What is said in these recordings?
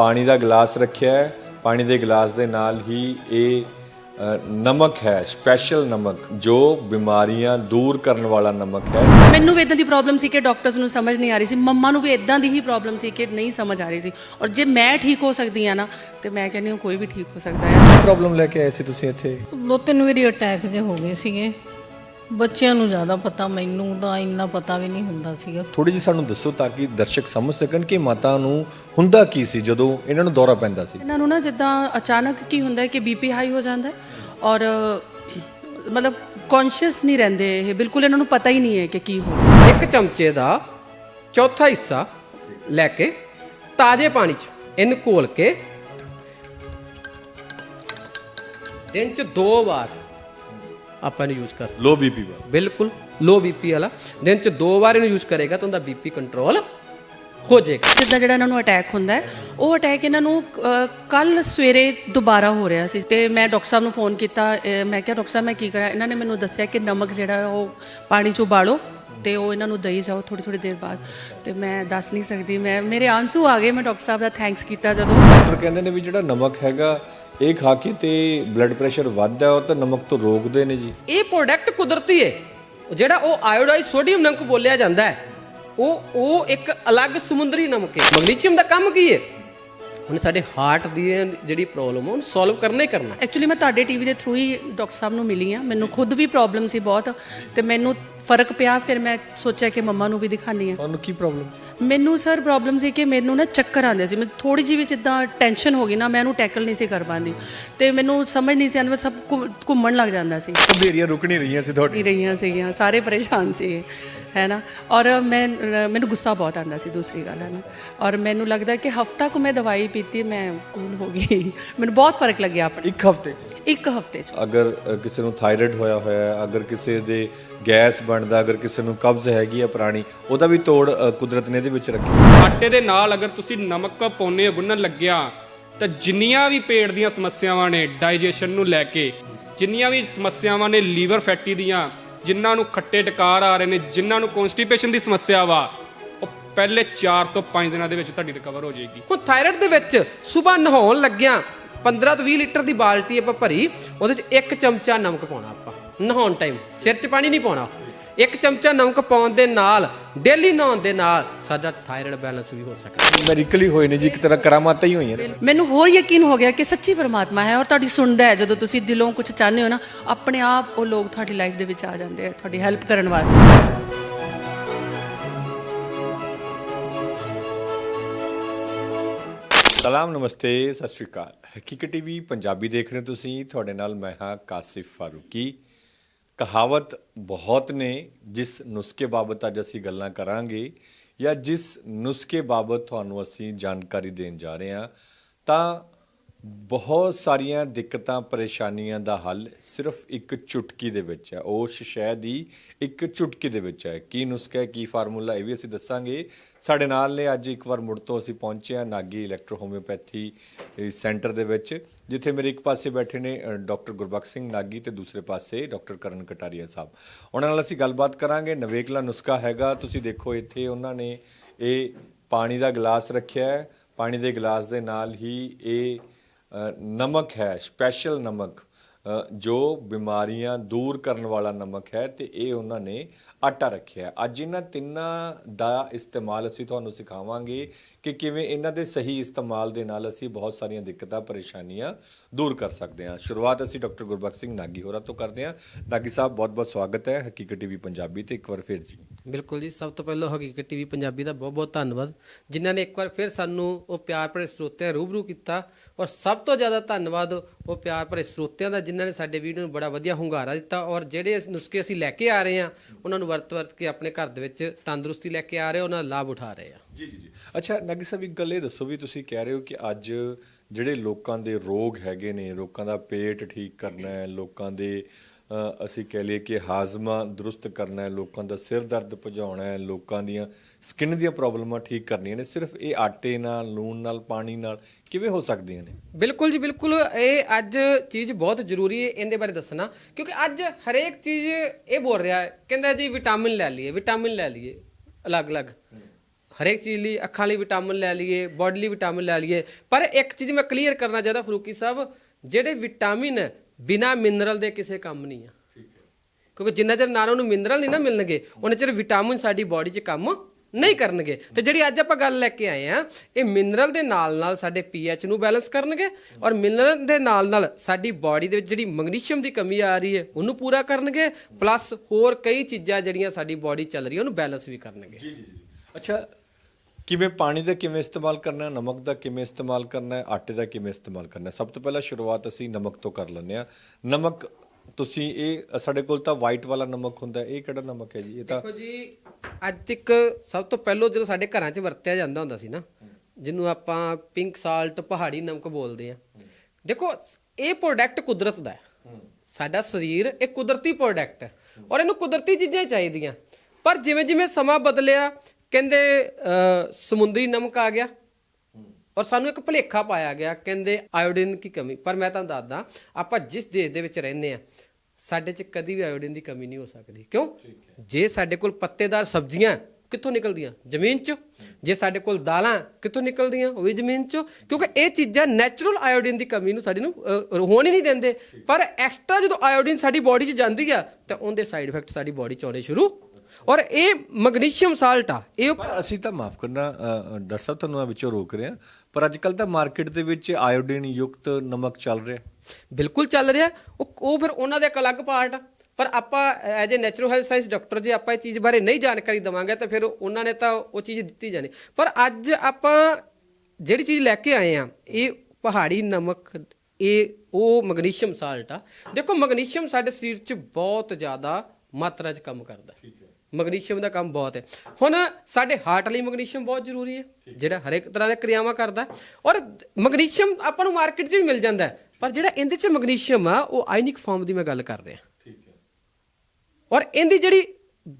ਪਾਣੀ ਦਾ ਗਲਾਸ ਰੱਖਿਆ ਹੈ। ਪਾਣੀ ਦੇ ਗਲਾਸ ਦੇ ਨਾਲ ਹੀ ਇਹ ਨਮਕ ਹੈ ਸਪੈਸ਼ਲ ਨਮਕ ਜੋ ਬਿਮਾਰੀਆਂ ਦੂਰ ਕਰਨ ਵਾਲਾ ਨਮਕ ਹੈ। ਮੈਨੂੰ ਵੀ ਇਦਾਂ ਦੀ ਪ੍ਰੋਬਲਮ ਸੀ ਕਿ ਡਾਕਟਰਸ ਨੂੰ ਸਮਝ ਨਹੀਂ ਆ ਰਹੀ ਸੀ। ਮੰਮਾ ਨੂੰ ਵੀ ਇਦਾਂ ਦੀ ਹੀ ਪ੍ਰੋਬਲਮ ਸੀ ਕਿ ਨਹੀਂ ਸਮਝ ਆ ਰਹੀ ਸੀ। ਔਰ ਜੇ ਮੈਂ ਠੀਕ ਹੋ ਸਕਦੀ ਆ ਨਾ ਤੇ ਮੈਂ ਕਹਿੰਦੀ ਹਾਂ ਕੋਈ ਵੀ ਠੀਕ ਹੋ ਸਕਦਾ ਹੈ। ਪ੍ਰੋਬਲਮ ਲੈ ਕੇ ਆਏ ਸੀ ਤੁਸੀਂ ਇੱਥੇ? ਦੋ ਤਿੰਨ ਵਾਰੀ ਅਟੈਕ ਜੇ ਹੋ ਗਏ ਸੀਗੇ। ਬੱਚਿਆਂ ਨੂੰ ਜ਼ਿਆਦਾ ਪਤਾ ਮੈਨੂੰ ਤਾਂ ਇੰਨਾ ਪਤਾ ਵੀ ਨਹੀਂ ਹੁੰਦਾ ਸੀਗਾ। ਥੋੜੀ ਜਿਹੀ ਸਾਨੂੰ ਦੱਸੋ ਤਾਂ ਕਿ ਦਰਸ਼ਕ ਸਮਝ ਸਕਣ ਕਿ ਮਾਤਾ ਨੂੰ ਹੁੰਦਾ ਕੀ ਸੀ ਜਦੋਂ ਇਹਨਾਂ ਨੂੰ ਦੌਰਾ ਪੈਂਦਾ ਸੀ। ਇਹਨਾਂ ਨੂੰ ਨਾ ਜਿੱਦਾਂ ਅਚਾਨਕ ਕੀ ਹੁੰਦਾ ਹੈ ਕਿ ਬੀਪੀ ਹਾਈ ਹੋ ਜਾਂਦਾ ਹੈ ਔਰ ਮਤਲਬ ਕੌਨਸ਼ੀਅਸ ਨਹੀਂ ਰਹਿੰਦੇ ਇਹ ਬਿਲਕੁਲ ਇਹਨਾਂ ਨੂੰ ਪਤਾ ਹੀ ਨਹੀਂ ਹੈ ਕਿ ਕੀ ਹੋ ਰਿਹਾ। ਇੱਕ ਚਮਚੇ ਦਾ ਚੌਥਾ ਹਿੱਸਾ ਲੈ ਕੇ ਤਾਜ਼ੇ ਪਾਣੀ 'ਚ ਇਹਨੂੰ ਘੋਲ ਕੇ ਦਿਨ 'ਚ ਦੋ ਵਾਰ ਆਪਾਂ ਇਹਨੂੰ ਯੂਜ਼ ਕਰ ਸਕਦੇ ਲੋ ਬੀਪੀ ਵਾ ਬਿਲਕੁਲ ਲੋ ਬੀਪੀ ਵਾਲਾ। ਦਿਨ 'ਚ ਦੋ ਵਾਰ ਇਹਨੂੰ ਯੂਜ਼ ਕਰੇਗਾ ਤਾਂ ਉਹਦਾ ਬੀਪੀ ਕੰਟਰੋਲ ਹੋ ਜਾਏਗਾ। ਜਿੱਦਾਂ ਜਿਹੜਾ ਇਹਨਾਂ ਨੂੰ ਅਟੈਕ ਹੁੰਦਾ ਹੈ ਉਹ ਅਟੈਕ ਇਹਨਾਂ ਨੂੰ ਕੱਲ ਸਵੇਰੇ ਦੁਬਾਰਾ ਹੋ ਰਿਹਾ ਸੀ। ਤੇ ਮੈਂ ਡਾਕਟਰ ਸਾਹਿਬ ਨੂੰ ਫੋਨ ਕੀਤਾ ਮੈਂ ਕਿਹਾ ਡਾਕਟਰ ਸਾਹਿਬ ਮੈਂ ਕੀ ਕਰਾਂ? ਇਹਨਾਂ ਨੇ ਮੈਨੂੰ ਦੱਸਿਆ ਕਿ ਨਮਕ ਜਿਹੜਾ ਉਹ ਪਾਣੀ 'ਚ ਉਬਾਲੋ ਤੇ ਉਹ ਇਹਨਾਂ ਨੂੰ ਦਈ ਜਾਓ ਥੋੜੀ ਥੋੜੀ ਦੇਰ ਬਾਅਦ। ਤੇ ਮੈਂ ਦੱਸ ਨਹੀਂ ਸਕਦੀ। ਮੈਂ ਮੇਰੇ ਆਂਸੂ ਆ ਗਏ। ਮੈਂ ਡਾਕਟਰ ਸਾਹਿਬ ਦਾ ਥੈਂਕਸ ਕੀਤਾ ਜਦੋਂ। ਡਾਕਟਰ ਕਹਿੰਦੇ ਨੇ ਵੀ ਜਿਹੜਾ ਨਮਕ ਹੈਗਾ ਇਹ ਖਾ ਕੇ ਤੇ ਬਲੱਡ ਪ੍ਰੈਸ਼ਰ ਵੱਧਦਾ ਉਹ ਤਾਂ ਨਮਕ ਤੋਂ ਰੋਕਦੇ ਨੇ ਜੀ। ਇਹ ਪ੍ਰੋਡਕਟ ਕੁਦਰਤੀ ਹੈ। ਜਿਹੜਾ ਉਹ ਆਇਓਡਾਈਜ਼ ਸੋਡੀਅਮ ਨਮਕ ਬੋਲਿਆ ਜਾਂਦਾ ਹੈ। ਉਹ ਉਹ ਇੱਕ ਅਲੱਗ ਸਮੁੰਦਰੀ ਨਮਕ ਹੈ। ਮੈਗਨੀਸ਼ੀਅਮ ਦਾ ਕੰਮ ਕੀ ਹੈ? ਹੁਣ ਸਾਡੇ ਹਾਰਟ ਦੀ ਜਿਹੜੀ ਪ੍ਰੋਬਲਮ ਉਹਨੂੰ ਸੋਲਵ ਕਰਨਾ ਹੀ ਕਰਨਾ। ਐਕਚੁਅਲੀ ਮੈਂ ਤੁਹਾਡੇ ਟੀਵੀ ਦੇ ਥਰੂ ਹੀ ਡਾਕਟਰ ਸਾਹਿਬ ਨੂੰ ਮਿਲੀ ਆ ਮੈਨੂੰ ਖੁਦ ਵੀ ਪ੍ਰੋਬਲਮ ਸੀ ਬਹੁਤ ਤੇ ਮੈਨੂੰ ਫ਼ਰਕ ਪਿਆ ਫਿਰ ਮੈਂ ਸੋਚਿਆ ਕਿ ਮੰਮਾ ਨੂੰ ਵੀ ਦਿਖਾਣੀ ਆ ਤੁਹਾਨੂੰ ਕੀ ਪ੍ਰੋਬਲਮ ਮੈਨੂੰ ਸਰ ਪ੍ਰੋਬਲਮ ਸੀ ਕਿ ਮੈਨੂੰ ਨਾ ਚੱਕਰ ਆਉਂਦੇ ਸੀ। ਮੈਂ ਥੋੜੀ ਜਿਹੀ ਵੀ ਜਿੱਦਾਂ ਟੈਨਸ਼ਨ ਹੋ ਗਈ ਨਾ ਮੈਂ ਉਹਨੂੰ ਟੈਕਲ ਨਹੀਂ ਸੀ ਕਰ ਪਾਉਂਦੀ। ਤੇ ਮੈਨੂੰ ਸਮਝ ਨਹੀਂ ਸੀ ਆਉਂਦਾ ਸਭ ਘੁੰਮਣ ਲੱਗ ਜਾਂਦਾ ਸੀ। ਬੇਰੀਆਂ ਰੁਕ ਨਹੀਂ ਰਹੀਆਂ ਸੀ ਤੁਹਾਡੀ ਨਹੀਂ ਰਹੀਆਂ ਸੀਗੀਆਂ ਸਾਰੇ ਪਰੇਸ਼ਾਨ ਸੀ। ਹੈ ਨਾ? ਔਰ ਮੈਂ ਮੈਨੂੰ ਗੁੱਸਾ ਬਹੁਤ ਆਉਂਦਾ ਸੀ ਦੂਸਰੀ ਗੱਲ ਹੈ ਨਾ? ਔਰ ਮੈਨੂੰ ਲੱਗਦਾ ਕਿ ਹਫਤਾ ਕੁ ਮੈਂ ਦਵਾਈ ਪੀਤੀ ਮੈਂ ਕੂਲ ਹੋ ਗਈ। ਮੈਨੂੰ ਬਹੁਤ ਫ਼ਰਕ ਲੱਗਿਆ ਆਪਣੇ। ਇੱਕ ਹਫ਼ਤੇ 'ਚ? ਇੱਕ ਹਫ਼ਤੇ 'ਚ। ਅਗਰ ਕਿਸੇ ਨੂੰ ਥਾਇਰਾਇਡ ਹੋਇਆ ਹੋਇਆ ਹੈ ਅਗਰ ਕਿਸੇ ਦੇ ਗੈਸ ਬਣਦਾ ਅਗਰ ਕਿਸੇ ਨੂੰ ਕਬਜ਼ ਹੈਗੀ ਹੈ ਪੁਰਾਣੀ ਉਹਦਾ ਵੀ ਤੋੜ ਕੁਦਰਤ ਨੇ ਇਹਦੇ ਵਿੱਚ ਰੱਖੀ। ਆਟੇ ਦੇ ਨਾਲ ਅਗਰ ਤੁਸੀਂ ਨਮਕ ਪਾਉਨੇ ਗੁੰਨਣ ਲੱਗਿਆ ਤਾਂ ਜਿੰਨੀਆਂ ਵੀ ਪੇਟ ਦੀਆਂ ਸਮੱਸਿਆਵਾਂ ਨੇ ਡਾਈਜੈਸ਼ਨ ਨੂੰ ਲੈ ਕੇ ਜਿੰਨੀਆਂ ਵੀ ਸਮੱਸਿਆਵਾਂ ਨੇ ਲੀਵਰ ਫੈਟੀ ਦੀਆਂ ਜਿਨ੍ਹਾਂ ਨੂੰ ਖੱਟੇ ਟਕਾਰ ਆ ਰਹੇ ਨੇ, ਜਿਨ੍ਹਾਂ ਨੂੰ ਕਨਸਟੀਪੇਸ਼ਨ ਦੀ ਸਮੱਸਿਆ ਵਾ, ਉਹ ਪਹਿਲੇ 4 ਤੋਂ 5 ਦਿਨਾਂ ਦੇ ਵਿੱਚ ਤੁਹਾਡੀ ਰਿਕਵਰ ਹੋ ਜਾਏਗੀ। ਹੁਣ ਥਾਇਰਾਇਡ ਦੇ ਵਿੱਚ ਸਵੇਰ ਨਹਾਉਣ ਲੱਗਿਆ 15 ਤੋਂ 20 ਲੀਟਰ ਦੀ ਬਾਲਟੀ ਆਪਾਂ ਭਰੀ, ਉਹਦੇ 'ਚ ਇੱਕ ਚਮਚਾ ਨਮਕ ਪਾਉਣਾ ਆਪਾਂ, ਨਹਾਉਣ ਟਾਈਮ ਸਿਰ 'ਚ ਪਾਣੀ ਨਹੀਂ ਪਾਉਣਾ। ਇੱਕ ਚਮਚਾ ਨਮਕ ਪਾਉਣ ਦੇ ਨਾਲ ਡੇਲੀ ਨਹਾਉਣ ਦੇ ਨਾਲ ਸਾਡਾ ਥਾਇਰਾਇਡ ਬੈਲੈਂਸ ਵੀ ਹੋ ਸਕਦਾ ਮੈਡੀਕਲੀ ਹੋਏ ਨੇ ਜੀ ਇੱਕ ਤਰ੍ਹਾਂ ਕਰਾਮਾਤਾਂ ਹੀ ਹੋਈਆਂ ਨੇ। ਮੈਨੂੰ ਹੋਰ ਯਕੀਨ ਹੋ ਗਿਆ ਕਿ ਸੱਚੀ ਪਰਮਾਤਮਾ ਹੈ ਔਰ ਤੁਹਾਡੀ ਸੁਣਦਾ ਹੈ ਜਦੋਂ ਤੁਸੀਂ ਦਿਲੋਂ ਕੁਝ ਚਾਹੁੰਦੇ ਹੋ ਨਾ ਆਪਣੇ ਆਪ ਉਹ ਲੋਕ ਤੁਹਾਡੀ ਲਾਈਫ ਦੇ ਵਿੱਚ ਆ ਜਾਂਦੇ ਆ ਤੁਹਾਡੀ ਹੈਲਪ ਕਰਨ ਵਾਸਤੇ। ਸਲਾਮ ਨਮਸਤੇ ਸਤਿ ਸ਼੍ਰੀ ਅਕਾਲ। ਹਕੀਕਤ ਟੀਵੀ ਪੰਜਾਬੀ ਦੇਖ ਰਹੇ ਹੋ ਤੁਸੀਂ। ਤੁਹਾਡੇ ਨਾਲ ਮੈਂ ਹਾਂ ਕਾਸਿਫ ਫਾਰੂਕੀ। ਕਹਾਵਤ ਬਹੁਤ ਨੇ, ਜਿਸ ਨੁਸਖੇ ਬਾਬਤ ਅੱਜ ਅਸੀਂ ਗੱਲਾਂ ਕਰਾਂਗੇ ਜਾਂ ਜਿਸ ਨੁਸਖੇ ਬਾਬਤ ਤੁਹਾਨੂੰ ਅਸੀਂ ਜਾਣਕਾਰੀ ਦੇਣ ਜਾ ਰਹੇ ਹਾਂ, ਤਾਂ ਬਹੁਤ ਸਾਰੀਆਂ ਦਿੱਕਤਾਂ, ਪਰੇਸ਼ਾਨੀਆਂ ਦਾ ਹੱਲ ਸਿਰਫ ਇੱਕ ਚੁਟਕੀ ਦੇ ਵਿੱਚ ਹੈ। ਉਸ ਸ਼ਹਿ ਦੀ ਇੱਕ ਚੁਟਕੀ ਦੇ ਵਿੱਚ ਹੈ। ਕੀ ਨੁਸਖਾ ਹੈ, ਕੀ ਫਾਰਮੂਲਾ, ਇਹ ਵੀ ਅਸੀਂ ਦੱਸਾਂਗੇ। ਸਾਡੇ ਨਾਲ ਨੇ ਅੱਜ ਇੱਕ ਵਾਰ ਮੁੜ ਤੋਂ ਅਸੀਂ ਪਹੁੰਚੇ ਹਾਂ ਨਾਗੀ ਇਲੈਕਟ੍ਰੋ ਹੋਮਿਓਪੈਥੀ ਸੈਂਟਰ ਦੇ ਵਿੱਚ। ਜਿੱਥੇ ਮੇਰੇ ਇੱਕ ਪਾਸੇ ਬੈਠੇ ਨੇ ਡਾਕਟਰ ਗੁਰਬਖਸ਼ ਸਿੰਘ ਨਾਗੀ ਤੇ ਦੂਸਰੇ ਪਾਸੇ ਡਾਕਟਰ ਕਰਨ ਕਟਾਰੀਆ ਸਾਹਿਬ। ਉਹਨਾਂ ਨਾਲ ਅਸੀਂ ਗੱਲਬਾਤ ਕਰਾਂਗੇ। ਨਵੇਕਲਾ ਨੁਸਖਾ ਹੈਗਾ। ਤੁਸੀਂ ਦੇਖੋ, ਇੱਥੇ ਉਹਨਾਂ ਨੇ ਇਹ ਪਾਣੀ ਦਾ ਗਲਾਸ ਰੱਖਿਆ ਹੈ। ਪਾਣੀ ਦੇ ਗਲਾਸ ਦੇ ਨਾਲ ਹੀ ਇਹ ਨਮਕ ਹੈ, ਸਪੈਸ਼ਲ ਨਮਕ ਜੋ ਬਿਮਾਰੀਆਂ ਦੂਰ ਕਰਨ ਵਾਲਾ ਨਮਕ ਹੈ ਤੇ ਇਹ ਉਹਨਾਂ ਨੇ ਆਟਾ ਰੱਖਿਆ ਅੱਜ ਇਹਨਾਂ ਤਿੰਨਾਂ ਦਾ ਇਸਤੇਮਾਲ ਅਸੀਂ ਤੁਹਾਨੂੰ ਸਿਖਾਵਾਂਗੇ ਕਿ ਕਿਵੇਂ ਇਹਨਾਂ ਦੇ ਸਹੀ ਇਸਤੇਮਾਲ ਦੇ ਨਾਲ ਅਸੀਂ ਬਹੁਤ ਸਾਰੀਆਂ ਦਿੱਕਤਾਂ, ਪਰੇਸ਼ਾਨੀਆਂ ਦੂਰ ਕਰ ਸਕਦੇ ਹਾਂ। ਸ਼ੁਰੂਆਤ ਅਸੀਂ ਡਾਕਟਰ ਗੁਰਬਖਸ਼ ਸਿੰਘ ਨਾਗੀ ਹੋਰਾਂ ਤੋਂ ਕਰਦੇ ਹਾਂ। ਨਾਗੀ ਸਾਹਿਬ ਬਹੁਤ-ਬਹੁਤ ਸਵਾਗਤ ਹੈ ਹਕੀਕਤ ਟੀਵੀ ਪੰਜਾਬੀ ਤੇ ਇੱਕ ਵਾਰ ਫਿਰ ਜੀ। ਬਿਲਕੁਲ ਜੀ, ਸਭ ਤੋਂ ਪਹਿਲਾਂ ਹਕੀਕਤ ਟੀਵੀ ਪੰਜਾਬੀ ਦਾ ਬਹੁਤ ਬਹੁਤ ਧੰਨਵਾਦ। ਜਿਨ੍ਹਾਂ ਨੇ ਇੱਕ ਵਾਰ ਫਿਰ ਸਾਨੂੰ ਉਹ ਪਿਆਰ ਭਰੇ ਸਰੋਤਿਆਂ ਰੂਬਰੂ ਕੀਤਾ ਔਰ ਸਭ ਤੋਂ ਜ਼ਿਆਦਾ ਧੰਨਵਾਦ ਉਹ ਪਿਆਰ ਭਰੇ ਸਰੋਤਿਆਂ ਦਾ, ਜਿਨ੍ਹਾਂ ਨੇ ਸਾਡੇ ਵੀਡੀਓ ਨੂੰ ਬੜਾ ਵਧੀਆ ਹੁੰਗਾਰਾ ਦਿੱਤਾ ਔਰ ਜਿਹੜੇ ਇਸ ਨੁਸਖੇ ਅਸੀਂ ਲੈ ਕੇ ਆ ਰਹੇ ਹਾਂ, ਉਹਨਾਂ ਨੂੰ ਵਰਤ ਵਰਤ ਕੇ ਆਪਣੇ ਘਰ ਦੇ ਵਿੱਚ ਤੰਦਰੁਸਤੀ ਲੈ ਕੇ ਆ ਰਹੇ ਉਹਨਾਂ ਦਾ ਲਾਭ ਉਠਾ ਰਹੇ ਆ। ਜੀ ਜੀ ਜੀ। ਅੱਛਾ, ਨਾਗੀ ਸਾਹਿਬ, ਇੱਕ ਗੱਲ ਇਹ ਦੱਸੋ ਵੀ ਤੁਸੀਂ ਕਹਿ ਰਹੇ ਹੋ ਕਿ ਅੱਜ ਜਿਹੜੇ ਲੋਕਾਂ ਦੇ ਰੋਗ ਹੈਗੇ ਨੇ, ਲੋਕਾਂ ਦਾ ਪੇਟ ਠੀਕ ਕਰਨਾ ਹੈ, ਲੋਕਾਂ ਦੇ ਅਸੀਂ ਕਹਿ ਲਈਏ ਕਿ ਹਾਜ਼ਮਾ ਦਰੁਸਤ ਕਰਨਾ ਹੈ, ਲੋਕਾਂ ਦਾ ਸਿਰ ਦਰਦ ਭਜਾਉਣਾ ਹੈ, ਲੋਕਾਂ ਦੀਆਂ ਸਕਿਨ ਦੀਆਂ ਪ੍ਰੋਬਲਮਾਂ ਠੀਕ ਕਰਨੀਆਂ ਨੇ, ਸਿਰਫ ਇਹ ਆਟੇ ਨਾਲ, ਲੂਣ ਨਾਲ, ਪਾਣੀ ਨਾਲ ਕਿਵੇਂ ਹੋ ਸਕਦੀਆਂ ਨੇ? ਬਿਲਕੁਲ ਜੀ, ਬਿਲਕੁਲ। ਇਹ ਅੱਜ ਚੀਜ਼ ਬਹੁਤ ਜ਼ਰੂਰੀ ਹੈ, ਇਹਦੇ ਬਾਰੇ ਦੱਸਣਾ। ਕਿਉਂਕਿ ਅੱਜ ਹਰੇਕ ਚੀਜ਼ ਇਹ ਬੋਲ ਰਿਹਾ ਹੈ, ਕਹਿੰਦਾ ਜੀ ਵਿਟਾਮਿਨ ਲੈ ਲਈਏ, ਵਿਟਾਮਿਨ ਲੈ ਲਈਏ, ਅਲੱਗ-ਅਲੱਗ। ਹਰੇਕ ਚੀਜ਼ ਲਈ ਅੱਖਾਂ ਲਈ ਵਿਟਾਮਿਨ ਲੈ ਲਈਏ, ਬੋਡੀ ਲਈ ਵਿਟਾਮਿਨ ਲੈ ਲਈਏ। ਪਰ ਇੱਕ ਚੀਜ਼ ਮੈਂ ਕਲੀਅਰ ਕਰਨਾ ਚਾਹਦਾ, ਫਰੂਕੀ ਸਾਹਿਬ, ਜਿਹੜੇ ਵਿਟਾਮਿਨ ਬਿਨਾ ਮਿਨਰਲ ਦੇ ਕਿਸੇ ਕੰਮ ਨਹੀਂ ਆ। ਕਿਉਂਕਿ ਜਿੰਨਾ ਚਿਰ ਨਾ ਉਹਨੂੰ ਮਿਨਰਲ ਨਹੀਂ ਨਾ ਮਿਲਣਗੇ ਉਹਨਾਂ ਚਿਰ ਵਿਟਾਮਿਨ ਸਾਡੀ ਬਾਡੀ 'ਚ ਕੰਮ ਨਹੀਂ ਕਰਨਗੇ। ਤੇ ਜਿਹੜੀ ਅੱਜ ਆਪਾਂ ਗੱਲ ਲੈ ਕੇ ਆਏ ਆ ਇਹ ਮਿਨਰਲ ਦੇ ਨਾਲ ਨਾਲ ਸਾਡੇ ਪੀਐਚ ਨੂੰ ਬੈਲੈਂਸ ਕਰਨਗੇ ਔਰ ਮਿਨਰਲ ਦੇ ਨਾਲ ਨਾਲ ਸਾਡੀ ਬਾਡੀ ਦੇ ਵਿੱਚ ਜਿਹੜੀ ਮੈਗਨੀਸ਼ੀਅਮ ਦੀ ਕਮੀ ਆ ਰਹੀ ਹੈ ਉਹਨੂੰ ਪੂਰਾ ਕਰਨਗੇ ਪਲੱਸ ਹੋਰ ਕਈ ਚੀਜ਼ਾਂ ਜਿਹੜੀਆਂ ਸਾਡੀ ਬਾਡੀ ਚੱਲ ਰਹੀ ਹੈ ਉਹਨੂੰ ਬੈਲੈਂਸ ਵੀ ਕਰਨਗੇ। ਅੱਛਾ ਕਿਵੇਂ ਪਾਣੀ ਦਾ ਕਿਵੇਂ ਇਸਤੇਮਾਲ ਕਰਨਾ ਹੈ ਨਮਕ ਦਾ ਕਿਵੇਂ ਇਸਤੇਮਾਲ ਕਰਨਾ ਹੈ ਆਟੇ ਦਾ ਕਿਵੇਂ ਇਸਤੇਮਾਲ ਕਰਨਾ ਹੈ? ਸਭ ਤੋਂ ਪਹਿਲਾਂ ਸ਼ੁਰੂਆਤ ਅਸੀਂ ਨਮਕ ਤੋਂ ਕਰ ਲੈਂਦੇ ਆ ਨਮਕ ਤੁਸੀਂ ਇਹ ਸਾਡੇ ਕੋਲ ਤਾਂ ਵਾਈਟ ਵਾਲਾ ਨਮਕ ਹੁੰਦਾ ਹੈ, ਇਹ ਕਿਹੜਾ ਨਮਕ ਹੈ ਜੀ? ਇਹ ਤਾਂ ਦੇਖੋ ਜੀ ਅੱਜ ਤੱਕ ਸਭ ਤੋਂ ਪਹਿਲਾਂ ਜਦੋਂ ਸਾਡੇ ਘਰਾਂ 'ਚ ਵਰਤਿਆ ਜਾਂਦਾ ਹੁੰਦਾ ਸੀ ਨਾ ਜਿਹਨੂੰ ਆਪਾਂ ਪਿੰਕ ਸਾਲਟ ਪਹਾੜੀ ਨਮਕ ਬੋਲਦੇ ਆ ਦੇਖੋ ਇਹ ਪ੍ਰੋਡਕਟ ਕੁਦਰਤ ਦਾ ਹੈ। ਸਾਡਾ ਸਰੀਰ ਇੱਕ ਕੁਦਰਤੀ ਪ੍ਰੋਡਕਟ ਹੈ ਔਰ ਇਹਨੂੰ ਕੁਦਰਤੀ ਚੀਜ਼ਾਂ ਹੀ ਚਾਹੀਦੀਆਂ। ਪਰ ਜਿਵੇਂ ਜਿਵੇਂ ਸਮਾਂ ਬਦਲਿਆ ਕਹਿੰਦੇ ਸਮੁੰਦਰੀ ਨਮਕ ਆ ਗਿਆ। ਔਰ ਸਾਨੂੰ ਇੱਕ ਭੁਲੇਖਾ ਪਾਇਆ ਗਿਆ ਕਹਿੰਦੇ ਆਇਓਡੀਨ ਦੀ ਕਮੀ। ਪਰ ਮੈਂ ਤੁਹਾਨੂੰ ਦੱਸਦਾ ਆਪਾਂ ਜਿਸ ਦੇਸ਼ ਦੇ ਵਿੱਚ ਰਹਿੰਦੇ ਆ ਸਾਡੇ 'ਚ ਕਦੀ ਵੀ ਆਇਓਡੀਨ ਦੀ ਕਮੀ ਨਹੀਂ ਹੋ ਸਕਦੀ। ਕਿਉਂ? ਜੇ ਸਾਡੇ ਕੋਲ ਪੱਤੇਦਾਰ ਸਬਜ਼ੀਆਂ ਕਿੱਥੋਂ ਨਿਕਲਦੀਆਂ? ਜ਼ਮੀਨ 'ਚ। ਜੇ ਸਾਡੇ ਕੋਲ ਦਾਲਾਂ ਕਿੱਥੋਂ ਨਿਕਲਦੀਆਂ? ਉਹ ਵੀ ਜ਼ਮੀਨ 'ਚ। ਕਿਉਂਕਿ ਇਹ ਚੀਜ਼ਾਂ ਨੈਚੁਰਲ ਆਇਓਡੀਨ ਦੀ ਕਮੀ ਨੂੰ ਸਾਡੀ ਨੂੰ ਹੋਣ ਹੀ ਨਹੀਂ ਦਿੰਦੇ। ਪਰ ਐਕਸਟਰਾ ਜਦੋਂ ਆਇਓਡੀਨ ਸਾਡੀ ਬਾਡੀ 'ਚ ਜਾਂਦੀ ਆ ਤਾਂ ਉਹਦੇ ਸਾਈਡ ਇਫੈਕਟ ਸਾਡੀ ਬਾਡੀ 'ਚ ਆਉਣੇ ਸ਼ੁਰੂ ਔਰ ਇਹ ਮੈਗਨੀਸ਼ੀਅਮ ਸਾਲਟ ਆ ਇਹ ਪਰ ਅਸੀਂ ਤਾਂ ਮਾਫ ਕਰਨਾ ਅ, ਡਾਕਟਰ ਸਾਹਿਬ ਤੁਹਾਨੂੰ ਮੈਂ ਵਿੱਚੋਂ ਰੋਕ ਰਿਹਾ ਪਰ ਅੱਜ ਕੱਲ ਤਾਂ ਮਾਰਕੀਟ ਦੇ ਵਿੱਚ ਆਇਓਡੀਨ ਯੁਕਤ ਨਮਕ ਚੱਲ ਰਿਹਾ। ਬਿਲਕੁਲ ਚੱਲ ਰਿਹਾ ਉਹ ਉਹ ਫਿਰ ਉਹਨਾਂ ਦੇ ਇੱਕ ਅਲੱਗ ਪਾਰਟ ਆ। ਪਰ ਆਪਾਂ as a natural health science doctor ਜੇ ਆਪਾਂ ਇਹ ਚੀਜ਼ ਬਾਰੇ ਨਹੀਂ ਜਾਣਕਾਰੀ ਦਵਾਂਗੇ ਤਾਂ ਫਿਰ ਉਹਨਾਂ ਨੇ ਤਾਂ ਉਹ ਚੀਜ਼ ਦਿੱਤੀ ਜਾਣੀ। ਪਰ ਅੱਜ ਆਪਾਂ ਜਿਹੜੀ ਚੀਜ਼ ਲੈ ਕੇ ਆਏ ਆ ਇਹ ਪਹਾੜੀ ਨਮਕ ਇਹ ਉਹ ਮੈਗਨੀਸ਼ੀਅਮ ਸਾਲਟ ਆ। ਦੇਖੋ ਮੈਗਨੀਸ਼ੀਅਮ ਸਾਡੇ ਸਰੀਰ 'ਚ ਬਹੁਤ ਜ਼ਿਆਦਾ ਮਾਤਰਾ 'ਚ ਕੰਮ ਕਰਦਾ। ਮੈਗਨੀਸ਼ੀਅਮ ਦਾ ਕੰਮ ਬਹੁਤ ਹੈ। ਹੁਣ ਸਾਡੇ ਹਾਰਟ ਲਈ ਮੈਗਨੀਸ਼ੀਅਮ ਬਹੁਤ ਜ਼ਰੂਰੀ ਹੈ ਜਿਹੜਾ ਹਰੇਕ ਤਰ੍ਹਾਂ ਦੀਆਂ ਕਿਰਿਆਵਾਂ ਕਰਦਾ। ਔਰ ਮੈਗਨੀਸ਼ੀਅਮ ਆਪਾਂ ਨੂੰ ਮਾਰਕੀਟ 'ਚ ਵੀ ਮਿਲ ਜਾਂਦਾ। ਪਰ ਜਿਹੜਾ ਇਹਦੇ 'ਚ ਮੈਗਨੀਸ਼ੀਅਮ ਆ ਉਹ ਆਇਨਿਕ ਫਾਰਮ ਦੀ ਮੈਂ ਗੱਲ ਕਰ ਰਿਹਾ। ਠੀਕ ਹੈ। ਔਰ ਇਹਦੀ ਜਿਹੜੀ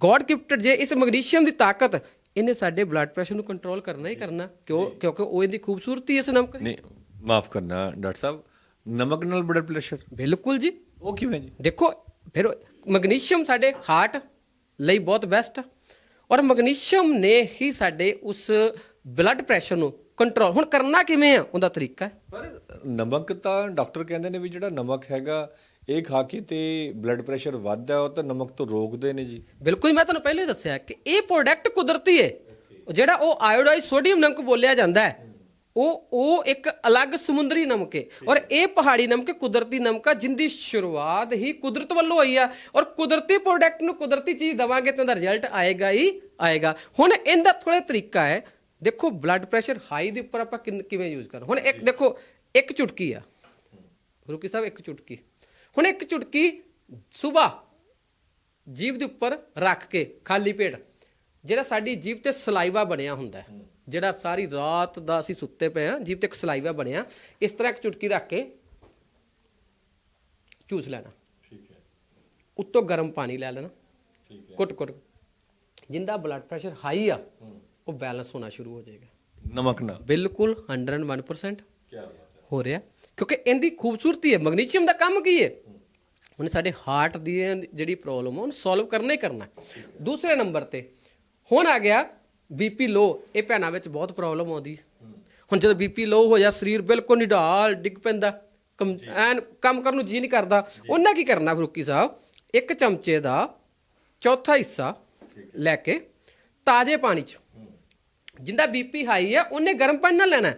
ਗੋਡ ਗਿਫਟਡ ਜੇ ਇਸ ਮੈਗਨੀਸ਼ੀਅਮ ਦੀ ਤਾਕਤ ਇਹਨੇ ਸਾਡੇ ਬਲੱਡ ਪ੍ਰੈਸ਼ਰ ਨੂੰ ਕੰਟਰੋਲ ਕਰਨਾ ਹੀ ਕਰਨਾ ਕਿਉਂ ਕਿਉਂਕਿ ਉਹ ਇਹਦੀ ਖੂਬਸੂਰਤੀ ਇਸ ਨਮਕ ਦੀ। ਨਹੀਂ ਮਾਫ ਕਰਨਾ ਡਾਕਟਰ ਸਾਹਿਬ ਨਮਕ ਨਾਲ ਬਲੱਡ ਪ੍ਰੈਸ਼ਰ ਬਿਲਕੁਲ ਜੀ। ਉਹ ਕਿਵੇਂ ਜੀ? ਦੇਖੋ ਫਿਰ ਮੈਗਨੀਸ਼ੀਅਮ ਸਾਡੇ ਹਾਰਟ ਲਈ ਬਹੁਤ ਬੈਸਟ ਔਰ ਮੈਗਨੀਸ਼ੀਅਮ ਨੇ ਹੀ ਸਾਡੇ ਉਸ ਬਲੱਡ ਪ੍ਰੈਸ਼ਰ ਨੂੰ ਕੰਟਰੋਲ ਹੁਣ ਕਰਨਾ ਕਿਵੇਂ ਆ? ਉਹਦਾ ਤਰੀਕਾ ਹੈ। ਪਰ ਨਮਕ ਤਾਂ ਡਾਕਟਰ ਕਹਿੰਦੇ ਨੇ ਵੀ ਜਿਹੜਾ ਨਮਕ ਹੈਗਾ ਇਹ ਖਾ ਕੇ ਤੇ ਬਲੱਡ ਪ੍ਰੈਸ਼ਰ ਵੱਧਦਾ ਉਹ ਤਾਂ ਨਮਕ ਤੋਂ ਰੋਕਦੇ ਨੇ ਜੀ। ਬਿਲਕੁਲ ਮੈਂ ਤੁਹਾਨੂੰ ਪਹਿਲੇ ਹੀ ਦੱਸਿਆ ਕਿ ਇਹ ਪ੍ਰੋਡਕਟ ਕੁਦਰਤੀ ਹੈ। ਜਿਹੜਾ ਉਹ ਆਇਓਡਾਈਜ਼ ਸੋਡੀਅਮ ਨਮਕ ਬੋਲਿਆ ਜਾਂਦਾ ਹੈ। ਉਹ ਉਹ ਇੱਕ ਅਲੱਗ ਸਮੁੰਦਰੀ ਨਮਕ ਹੈ ਔਰ ਇਹ ਪਹਾੜੀ ਨਮਕ ਕੁਦਰਤੀ ਨਮਕ ਆ ਜਿੰਦੀ ਸ਼ੁਰੂਆਤ ਹੀ ਕੁਦਰਤ ਵੱਲੋਂ ਹੋਈ ਆ। ਔਰ ਕੁਦਰਤੀ ਪ੍ਰੋਡਕਟ ਨੂੰ ਕੁਦਰਤੀ ਚੀਜ਼ ਦਵਾਂਗੇ ਤਾਂ ਉਹਦਾ ਰਿਜ਼ਲਟ ਆਏਗਾ ਹੀ ਆਏਗਾ। ਹੁਣ ਇਹਦਾ ਥੋੜਾ ਤਰੀਕਾ ਹੈ। ਦੇਖੋ ਬਲੱਡ ਪ੍ਰੈਸ਼ਰ ਹਾਈ ਦੇ ਉੱਪਰ ਆਪਾਂ ਕਿਵੇਂ ਯੂਜ਼ ਕਰ ਹੁਣ ਇੱਕ ਦੇਖੋ ਇੱਕ ਚੁਟਕੀ ਆ। ਰੁਕੀ ਸਾਹਿਬ ਇੱਕ ਚੁਟਕੀ। ਹੁਣ ਇੱਕ ਚੁਟਕੀ ਸਵੇਰ ਜੀਭ ਦੇ ਉੱਪਰ ਰੱਖ ਕੇ ਖਾਲੀ ਪੇਟ ਜਿਹੜਾ ਸਾਡੀ ਜੀਭ ਤੇ ਸਲਾਈਵਾ ਬਣਿਆ ਹੁੰਦਾ ਹੈ, ਜਿਹੜਾ ਸਾਰੀ ਰਾਤ ਦਾ ਅਸੀਂ ਸੁੱਤੇ ਪਏ ਆ ਜੀਭ ਤੇ ਇੱਕ ਸਲਾਈਵਾ ਬਣਿਆ ਇਸ ਤਰ੍ਹਾਂ ਇੱਕ ਚੁਟਕੀ ਰੱਖ ਕੇ ਚੂਸ ਲੈਣਾ। ਠੀਕ ਹੈ। ਉੱਤੋਂ ਗਰਮ ਪਾਣੀ ਲੈ ਲੈਣਾ। ਠੀਕ ਹੈ। ਕੁੱਟ ਕੁੱਟ ਜਿੰਦਾ ਬਲੱਡ ਪ੍ਰੈਸ਼ਰ ਹਾਈ ਆ ਉਹ ਬੈਲੈਂਸ ਹੋਣਾ ਸ਼ੁਰੂ ਹੋ ਜਾਏਗਾ। ਨਮਕ ਨਾਲ। ਬਿਲਕੁਲ 101% ਹੋ। ਰਿਹਾ। ਕਿਉਂਕਿ ਇਹਦੀ ਖੂਬਸੂਰਤੀ ਹੈ ਮੈਗਨੀਸ਼ੀਅਮ ਦਾ ਕੰਮ ਕੀ ਹੈ? ਉਹਨੇ ਸਾਡੇ ਹਾਰਟ ਦੀ ਜਿਹੜੀ ਪ੍ਰੋਬਲਮ ਉਹਨੂੰ ਸੋਲਵ ਕਰਨਾ ਹੀ ਕਰਨਾ। ਹੈ। ਦੂਸਰੇ ਨੰਬਰ ਤੇ ਹੁਣ ਆ ਗਿਆ ਬੀਪੀ ਲੋ ਇਹ ਭੈਣਾਂ ਵਿੱਚ ਬਹੁਤ ਪ੍ਰੋਬਲਮ ਆਉਂਦੀ। ਹੁਣ ਜਦੋਂ ਬੀਪੀ ਲੋ ਹੋ ਜਾ ਸਰੀਰ ਬਿਲਕੁਲ ਨਿਢਾਲ ਡਿੱਗ ਪੈਂਦਾ ਕਮ ਐਨ ਕੰਮ ਕਰਨ ਨੂੰ ਜੀ ਨਹੀਂ ਕਰਦਾ। ਉਹਨਾਂ ਕੀ ਕਰਨਾ ਫਰੂਕੀ ਸਾਹਿਬ? ਇੱਕ ਚਮਚੇ ਦਾ ਚੌਥਾ ਹਿੱਸਾ ਲੈ ਕੇ ਤਾਜ਼ੇ ਪਾਣੀ 'ਚ। ਜਿੰਦਾ ਬੀਪੀ ਹਾਈ ਆ ਉਹਨੇ ਗਰਮ ਪਾਣੀ ਨਾਲ ਲੈਣਾ।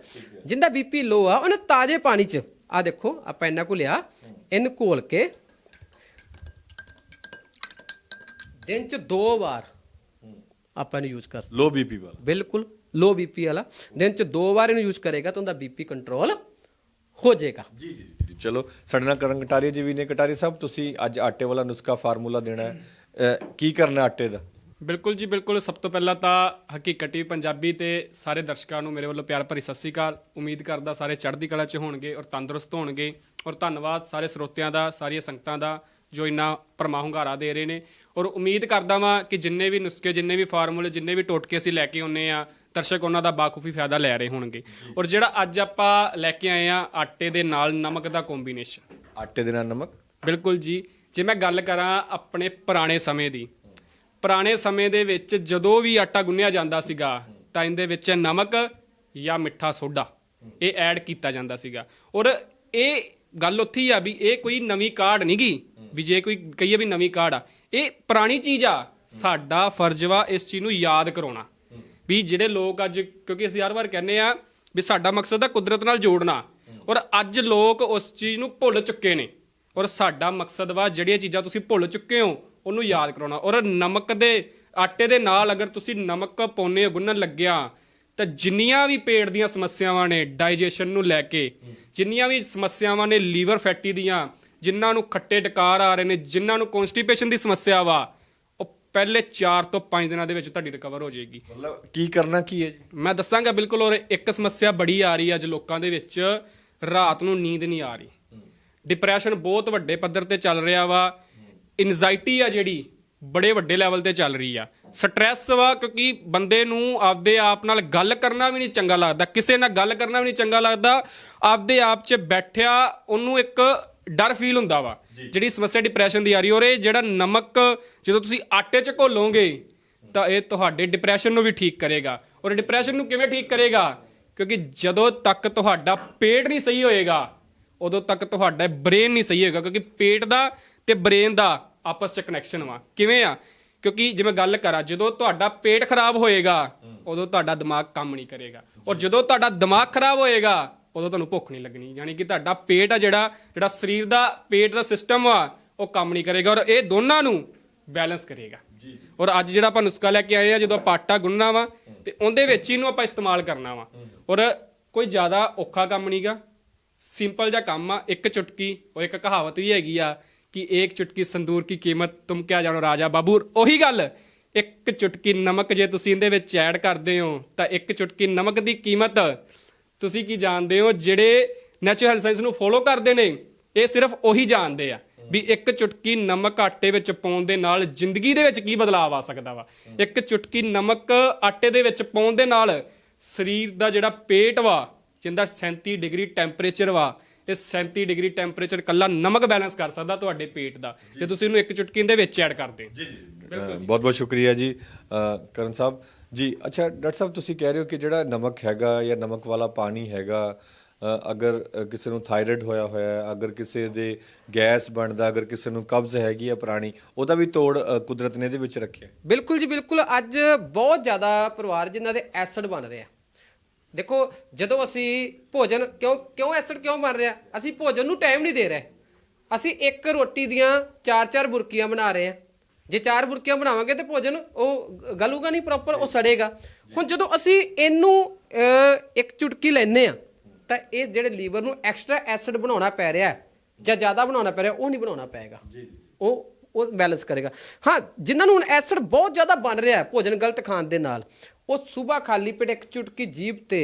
ਜਿੰਦਾ ਬੀਪੀ ਲੋ ਆ ਉਹਨੇ ਤਾਜ਼ੇ ਪਾਣੀ 'ਚ। ਆ ਦੇਖੋ ਆਪਾਂ ਇਹਨਾਂ ਕੋ ਲਿਆ। ਇਹਨੂੰ ਘੋਲ ਕੇ ਦਿਨ 'ਚ ਦੋ ਵਾਰ ਆਪਾਂ ਇਹਨੂੰ ਯੂਜ਼ ਕਰ ਲੋ ਬੀਪੀ ਵਾਲਾ। ਬਿਲਕੁਲ ਲੋ ਬੀਪੀ ਵਾਲਾ। ਦਿਨ 'ਚ ਦੋ ਵਾਰ ਇਹਨੂੰ ਯੂਜ਼ ਕਰੇਗਾ ਤਾਂ ਉਹਦਾ ਬੀਪੀ ਕੰਟਰੋਲ ਹੋ ਜਾਏਗਾ। ਜੀ ਜੀ ਜੀ ਚਲੋ ਸਾਡੇ ਨਾਲ ਕਰਨ ਕਟਾਰੀ ਜੀ ਵੀ ਨੇ। ਕਟਾਰੀ ਸਾਹਿਬ ਤੁਸੀਂ ਅੱਜ ਆਟੇ ਵਾਲਾ ਨੁਸਖਾ ਫਾਰਮੂਲਾ ਦੇਣਾ ਹੈ। ਕੀ ਕਰਨਾ ਆਟੇ ਦਾ? ਬਿਲਕੁਲ ਜੀ ਬਿਲਕੁਲ। ਸਭ ਤੋਂ ਪਹਿਲਾਂ ਤਾਂ ਹਕੀਕਤ ਪੰਜਾਬੀ ਤੇ ਸਾਰੇ ਦਰਸ਼ਕਾਂ ਨੂੰ ਮੇਰੇ ਵੱਲੋਂ ਪਿਆਰ ਭਰੀ ਸਤਿ ਸ੍ਰੀ ਅਕਾਲ। ਉਮੀਦ ਕਰਦਾ ਸਾਰੇ ਚੜ੍ਹਦੀ ਕਲਾ 'ਚ ਹੋਣਗੇ ਔਰ ਤੰਦਰੁਸਤ ਹੋਣਗੇ। ਔਰ ਧੰਨਵਾਦ ਸਾਰੇ ਸਰੋਤਿਆਂ ਦਾ ਸਾਰੀਆਂ ਸੰਗਤਾਂ ਦਾ ਜੋ ਇੰਨਾ ਪਰਮਾ ਹੁੰਗਾਰਾ ਦੇ ਰਹੇ ਨੇ। ਔਰ ਉਮੀਦ ਕਰਦਾ ਵਾਂ ਕਿ ਜਿੰਨੇ ਵੀ ਨੁਸਖੇ ਜਿੰਨੇ ਵੀ ਫਾਰਮੂਲੇ ਜਿੰਨੇ ਵੀ ਟੋਟਕੇ ਅਸੀਂ ਲੈ ਕੇ ਆਉਨੇ ਆ ਦਰਸ਼ਕ ਉਹਨਾਂ ਦਾ ਬਾਖੂਫੀ ਫਾਇਦਾ ਲੈ ਰਹੇ ਹੋਣਗੇ। ਔਰ ਜਿਹੜਾ ਅੱਜ ਆਪਾਂ ਲੈ ਕੇ ਆਏ ਆ ਆਟੇ ਦੇ ਨਾਲ ਨਮਕ ਦਾ ਕੰਬੀਨੇਸ਼ਨ ਆਟੇ ਦੇ ਨਾਲ ਨਮਕ? ਬਿਲਕੁਲ ਜੀ। ਜੇ ਮੈਂ ਗੱਲ ਕਰਾਂ ਆਪਣੇ ਪੁਰਾਣੇ ਸਮੇਂ ਦੀ ਪੁਰਾਣੇ ਸਮੇਂ ਦੇ ਵਿੱਚ ਜਦੋਂ ਵੀ ਆਟਾ ਗੁੰਨਿਆ ਜਾਂਦਾ ਸੀਗਾ ਤਾਂ ਇਹਦੇ ਵਿੱਚ ਨਮਕ ਜਾਂ ਮਿੱਠਾ ਸੋਡਾ ਇਹ ਐਡ ਕੀਤਾ ਜਾਂਦਾ ਸੀਗਾ। ਔਰ ਇਹ ਗੱਲ ਉੱਥੇ ਹੀ ਆ ਵੀ ਇਹ ਕੋਈ ਨਵੀਂ ਕਾਢ ਨਹੀਂ ਗੀ ਵੀ ਜੇ ਕੋਈ ਕਹੀਏ ਵੀ ਨਵੀਂ ਕਾਢ ਆ ਇਹ ਪੁਰਾਣੀ ਚੀਜ਼ ਆ। ਸਾਡਾ ਫਰਜ਼ ਵਾ ਇਸ ਚੀਜ਼ ਨੂੰ ਯਾਦ ਕਰਾਉਣਾ। ਵੀ ਜਿਹੜੇ ਲੋਕ ਅੱਜ, ਕਿਉਂਕਿ ਅਸੀਂ ਹਰ ਵਾਰ ਕਹਿੰਦੇ ਆ ਵੀ ਸਾਡਾ ਮਕਸਦ ਆ ਕੁਦਰਤ ਨਾਲ ਜੋੜਨਾ। ਔਰ ਅੱਜ ਲੋਕ ਉਸ ਚੀਜ਼ ਨੂੰ ਭੁੱਲ ਚੁੱਕੇ ਨੇ। ਔਰ ਸਾਡਾ ਮਕਸਦ ਵਾ ਜਿਹੜੀਆਂ ਚੀਜ਼ਾਂ ਤੁਸੀਂ ਭੁੱਲ ਚੁੱਕੇ ਹੋ, ਉਹਨੂੰ ਯਾਦ ਕਰਾਉਣਾ। ਔਰ ਨਮਕ ਦੇ ਆਟੇ ਦੇ ਨਾਲ ਅਗਰ ਤੁਸੀਂ ਨਮਕ ਪਾਉਨੇ ਹੋ, ਗੁੰਨਣ ਲੱਗਿਆ, ਤਾਂ ਜਿੰਨੀਆਂ ਵੀ ਪੇਟ ਦੀਆਂ ਸਮੱਸਿਆਵਾਂ ਨੇ ਡਾਈਜੈਸ਼ਨ ਨੂੰ ਲੈ ਕੇ, ਜਿੰਨੀਆਂ ਵੀ ਸਮੱਸਿਆਵਾਂ ਨੇ, ਲੀਵਰ ਫੈਟੀ ਦੀਆਂ ਜਿਨ੍ਹਾਂ ਨੂੰ ਖੱਟੇ ਡਕਾਰ ਆ ਰਹੇ ਨੇ ਜਿਨ੍ਹਾਂ ਨੂੰ ਕਨਸਟੀਪੇਸ਼ਨ ਦੀ ਸਮੱਸਿਆ ਵਾ ਉਹ ਪਹਿਲੇ 4 ਤੋਂ 5 ਦਿਨਾਂ ਦੇ ਵਿੱਚ ਤੁਹਾਡੀ ਰਿਕਵਰ ਹੋ ਜਾਏਗੀ। ਮਤਲਬ ਕੀ ਕਰਨਾ ਕੀ ਹੈ ਜੀ? ਮੈਂ ਦੱਸਾਂਗਾ ਬਿਲਕੁਲ ਔਰ ਇੱਕ ਸਮੱਸਿਆ ਬੜੀ ਆ ਰਹੀ ਹੈ ਅੱਜ ਲੋਕਾਂ ਦੇ ਵਿੱਚ ਰਾਤ ਨੂੰ ਨੀਂਦ ਨਹੀਂ ਆ ਰਹੀ। ਡਿਪਰੈਸ਼ਨ ਬਹੁਤ ਵੱਡੇ ਪੱਧਰ ਤੇ ਚੱਲ ਰਿਹਾ ਵਾ ਐਨਜ਼ਾਈਟੀ ਆ ਜਿਹੜੀ ਬੜੇ ਵੱਡੇ ਲੈਵਲ ਤੇ ਚੱਲ ਰਹੀ ਆ। ਸਟ੍ਰੈਸ ਵਾ ਕਿਉਂਕਿ ਬੰਦੇ ਨੂੰ ਆਪਦੇ ਆਪ ਨਾਲ ਗੱਲ ਕਰਨਾ ਵੀ ਨਹੀਂ ਚੰਗਾ ਲੱਗਦਾ ਕਿਸੇ ਨਾਲ ਗੱਲ ਕਰਨਾ ਵੀ ਨਹੀਂ ਚੰਗਾ ਲੱਗਦਾ ਆਪਦੇ ਆਪ 'ਚ ਬੈਠਿਆ ਉਹਨੂੰ ਇੱਕ ਡਰ ਫੀਲ ਹੁੰਦਾ ਵਾ। ਜਿਹੜੀ ਸਮੱਸਿਆ ਡਿਪਰੈਸ਼ਨ ਦੀ ਆ ਰਹੀ ਔਰ ਇਹ ਜਿਹੜਾ ਨਮਕ ਜਦੋਂ ਤੁਸੀਂ ਆਟੇ 'ਚ ਘੋਲੋਗੇ ਤਾਂ ਇਹ ਤੁਹਾਡੇ ਡਿਪਰੈਸ਼ਨ ਨੂੰ ਵੀ ਠੀਕ ਕਰੇਗਾ। ਔਰ ਡਿਪਰੈਸ਼ਨ ਨੂੰ ਕਿਵੇਂ ਠੀਕ ਕਰੇਗਾ? ਕਿਉਂਕਿ ਜਦੋਂ ਤੱਕ ਤੁਹਾਡਾ ਪੇਟ ਨਹੀਂ ਸਹੀ ਹੋਏਗਾ ਉਦੋਂ ਤੱਕ ਤੁਹਾਡਾ ਬ੍ਰੇਨ ਨਹੀਂ ਸਹੀ ਹੋਏਗਾ ਕਿਉਂਕਿ ਪੇਟ ਦਾ ਤੇ ਬ੍ਰੇਨ ਦਾ ਆਪਸ 'ਚ ਕਨੈਕਸ਼ਨ ਵਾ। ਕਿਵੇਂ ਆ? ਕਿਉਂਕਿ ਜਿਵੇਂ ਗੱਲ ਕਰਾਂ ਜਦੋਂ ਤੁਹਾਡਾ ਪੇਟ ਖਰਾਬ ਹੋਏਗਾ ਉਦੋਂ ਤੁਹਾਡਾ ਦਿਮਾਗ ਕੰਮ ਨਹੀਂ ਕਰੇਗਾ। ਔਰ ਜਦੋਂ ਤੁਹਾਡਾ ਦਿਮਾਗ ਖਰਾਬ ਹੋਏਗਾ ਉਦੋਂ ਤੁਹਾਨੂੰ ਭੁੱਖ ਨਹੀਂ ਲੱਗਣੀ। ਯਾਨੀ ਕਿ ਤੁਹਾਡਾ ਪੇਟ ਆ ਜਿਹੜਾ ਜਿਹੜਾ ਸਰੀਰ ਦਾ ਪੇਟ ਦਾ ਸਿਸਟਮ ਆ ਉਹ ਕੰਮ ਨਹੀਂ ਕਰੇਗਾ ਔਰ ਇਹ ਦੋਨਾਂ ਨੂੰ ਬੈਲੈਂਸ ਕਰੇਗਾ। ਔਰ ਅੱਜ ਜਿਹੜਾ ਆਪਾਂ ਨੁਸਖਾ ਲੈ ਕੇ ਆਏ ਆ ਜਦੋਂ ਆਪਾਂ ਆਟਾ ਗੁੰਨਣਾ ਵਾ ਤੇ ਉਹਦੇ ਵਿੱਚ ਇਹਨੂੰ ਆਪਾਂ ਇਸਤੇਮਾਲ ਕਰਨਾ ਵਾ। ਔਰ ਕੋਈ ਜ਼ਿਆਦਾ ਔਖਾ ਕੰਮ ਨਹੀਂਗਾ ਸਿੰਪਲ ਜਿਹਾ ਕੰਮ ਆ ਇੱਕ ਚੁਟਕੀ ਔਰ ਇੱਕ ਕਹਾਵਤ ਵੀ ਹੈਗੀ ਆ ਕਿ ਇੱਕ ਚੁਟਕੀ ਸੰਦੂਰ ਕੀ ਕੀਮਤ ਤੁਮ ਕਿਆ ਜਾਣੋ ਰਾਜਾ ਬਾਬੂ ਉਹੀ ਗੱਲ ਇੱਕ ਚੁਟਕੀ ਨਮਕ ਜੇ ਤੁਸੀਂ ਇਹਦੇ ਵਿੱਚ ਐਡ ਕਰਦੇ ਹੋ ਤਾਂ ਇੱਕ ਚੁਟਕੀ ਨਮਕ ਦੀ ਕੀਮਤ ਤੁਸੀਂ ਕੀ ਜਾਣਦੇ ਹੋ? ਜਿਹੜੇ ਨੈਚੁਰਲ ਸਾਇੰਸ ਨੂੰ ਫੋਲੋ ਕਰਦੇ ਨੇ, ਇਹ ਸਿਰਫ ਉਹੀ ਜਾਣਦੇ ਆ ਵੀ ਇੱਕ ਚੁਟਕੀ ਨਮਕ ਆਟੇ ਵਿੱਚ ਪਾਉਣ ਦੇ ਨਾਲ ਜ਼ਿੰਦਗੀ ਦੇ ਵਿੱਚ ਕੀ ਬਦਲਾਅ ਆ ਸਕਦਾ ਵਾ? ਇੱਕ ਚੁਟਕੀ ਨਮਕ ਆਟੇ ਦੇ ਵਿੱਚ ਪਾਉਣ ਦੇ ਨਾਲ ਸਰੀਰ ਦਾ ਜਿਹੜਾ ਪੇਟ ਵਾ, ਜਿੰਦਾ 37 ਡਿਗਰੀ ਟੈਂਪਰੇਚਰ ਵਾ, ਇਹ 37 ਡਿਗਰੀ ਟੈਂਪਰੇਚਰ ਕੱਲਾ ਨਮਕ ਬੈਲੈਂਸ ਕਰ ਸਕਦਾ ਤੁਹਾਡੇ ਪੇਟ ਦਾ। ਜੇ ਤੁਸੀਂ ਇਹਨੂੰ ਇੱਕ ਚੁਟਕੀ ਦੇ ਵਿੱਚ ਐਡ ਕਰਦੇ। ਬਹੁਤ ਬਹੁਤ ਸ਼ੁਕਰੀਆ ਜੀ। ਕਰਨ ਸਾਹਿਬ ਜੀ, ਅੱਛਾ, ਡਾਕਟਰ ਸਾਹਿਬ, ਤੁਸੀਂ ਕਹਿ ਰਹੇ ਹੋ ਕਿ ਜਿਹੜਾ ਨਮਕ ਹੈਗਾ ਜਾਂ ਨਮਕ ਵਾਲਾ ਪਾਣੀ ਹੈਗਾ ਅਗਰ ਕਿਸੇ ਨੂੰ ਥਾਇਰਾਇਡ ਹੋਇਆ ਹੋਇਆ ਹੈ, ਅਗਰ ਕਿਸੇ ਦੇ ਗੈਸ ਬਣਦਾ, ਅਗਰ ਕਿਸੇ ਨੂੰ ਕਬਜ਼ ਹੈਗੀ ਆ ਪੁਰਾਣੀ, ਉਹਦਾ ਵੀ ਤੋੜ ਕੁਦਰਤ ਨੇ ਇਹਦੇ ਵਿੱਚ ਰੱਖਿਆ ਬਿਲਕੁਲ ਜੀ, ਬਿਲਕੁਲ। ਅੱਜ ਬਹੁਤ ਜ਼ਿਆਦਾ ਪਰਿਵਾਰ ਜਿਨ੍ਹਾਂ ਦੇ ਐਸਿਡ ਬਣ ਰਿਹਾ ਦੇਖੋ, ਜਦੋਂ ਅਸੀਂ ਭੋਜਨ, ਕਿਉਂ ਕਿਉਂ ਐਸਿਡ ਕਿਉਂ ਬਣ ਰਿਹਾ? ਅਸੀਂ ਭੋਜਨ ਨੂੰ ਟਾਈਮ ਨਹੀਂ ਦੇ ਰਹੇ। ਅਸੀਂ ਇੱਕ ਰੋਟੀ ਦੀਆਂ ਚਾਰ ਚਾਰ ਬੁਰਕੀਆਂ ਬਣਾ ਰਹੇ ਹਾਂ। ਜੇ ਚਾਰ ਬੁਰਕੀਆਂ ਬਣਾਵਾਂਗੇ ਤੇ ਭੋਜਨ ਉਹ ਗਲੂਗਾ ਨਹੀਂ ਪ੍ਰੋਪਰ ਉਹ ਸੜੇਗਾ। ਹੁਣ ਜਦੋਂ ਅਸੀਂ ਇਹਨੂੰ ਇੱਕ ਚੁਟਕੀ ਲੈਨੇ ਆ ਤਾਂ ਇਹ ਜਿਹੜੇ ਲੀਵਰ ਨੂੰ ਐਕਸਟਰਾ ਐਸਿਡ ਬਣਾਉਣਾ ਪੈ ਰਿਹਾ ਜਾਂ ਜ਼ਿਆਦਾ ਬਣਾਉਣਾ ਪੈ ਰਿਹਾ ਉਹ ਨਹੀਂ ਬਣਾਉਣਾ ਪਏਗਾ। ਉਹ ਉਹ ਬੈਲੈਂਸ ਕਰੇਗਾ। ਹਾਂ ਜਿਨ੍ਹਾਂ ਨੂੰ ਹੁਣ ਐਸਿਡ ਬਹੁਤ ਜ਼ਿਆਦਾ ਬਣ ਰਿਹਾ ਹੈ ਭੋਜਨ ਗਲਤ ਖਾਣ ਦੇ ਨਾਲ ਉਹ ਸਵੇਰ ਖਾਲੀ ਪੇਟ ਇੱਕ ਚੁਟਕੀ ਜੀਭ ਤੇ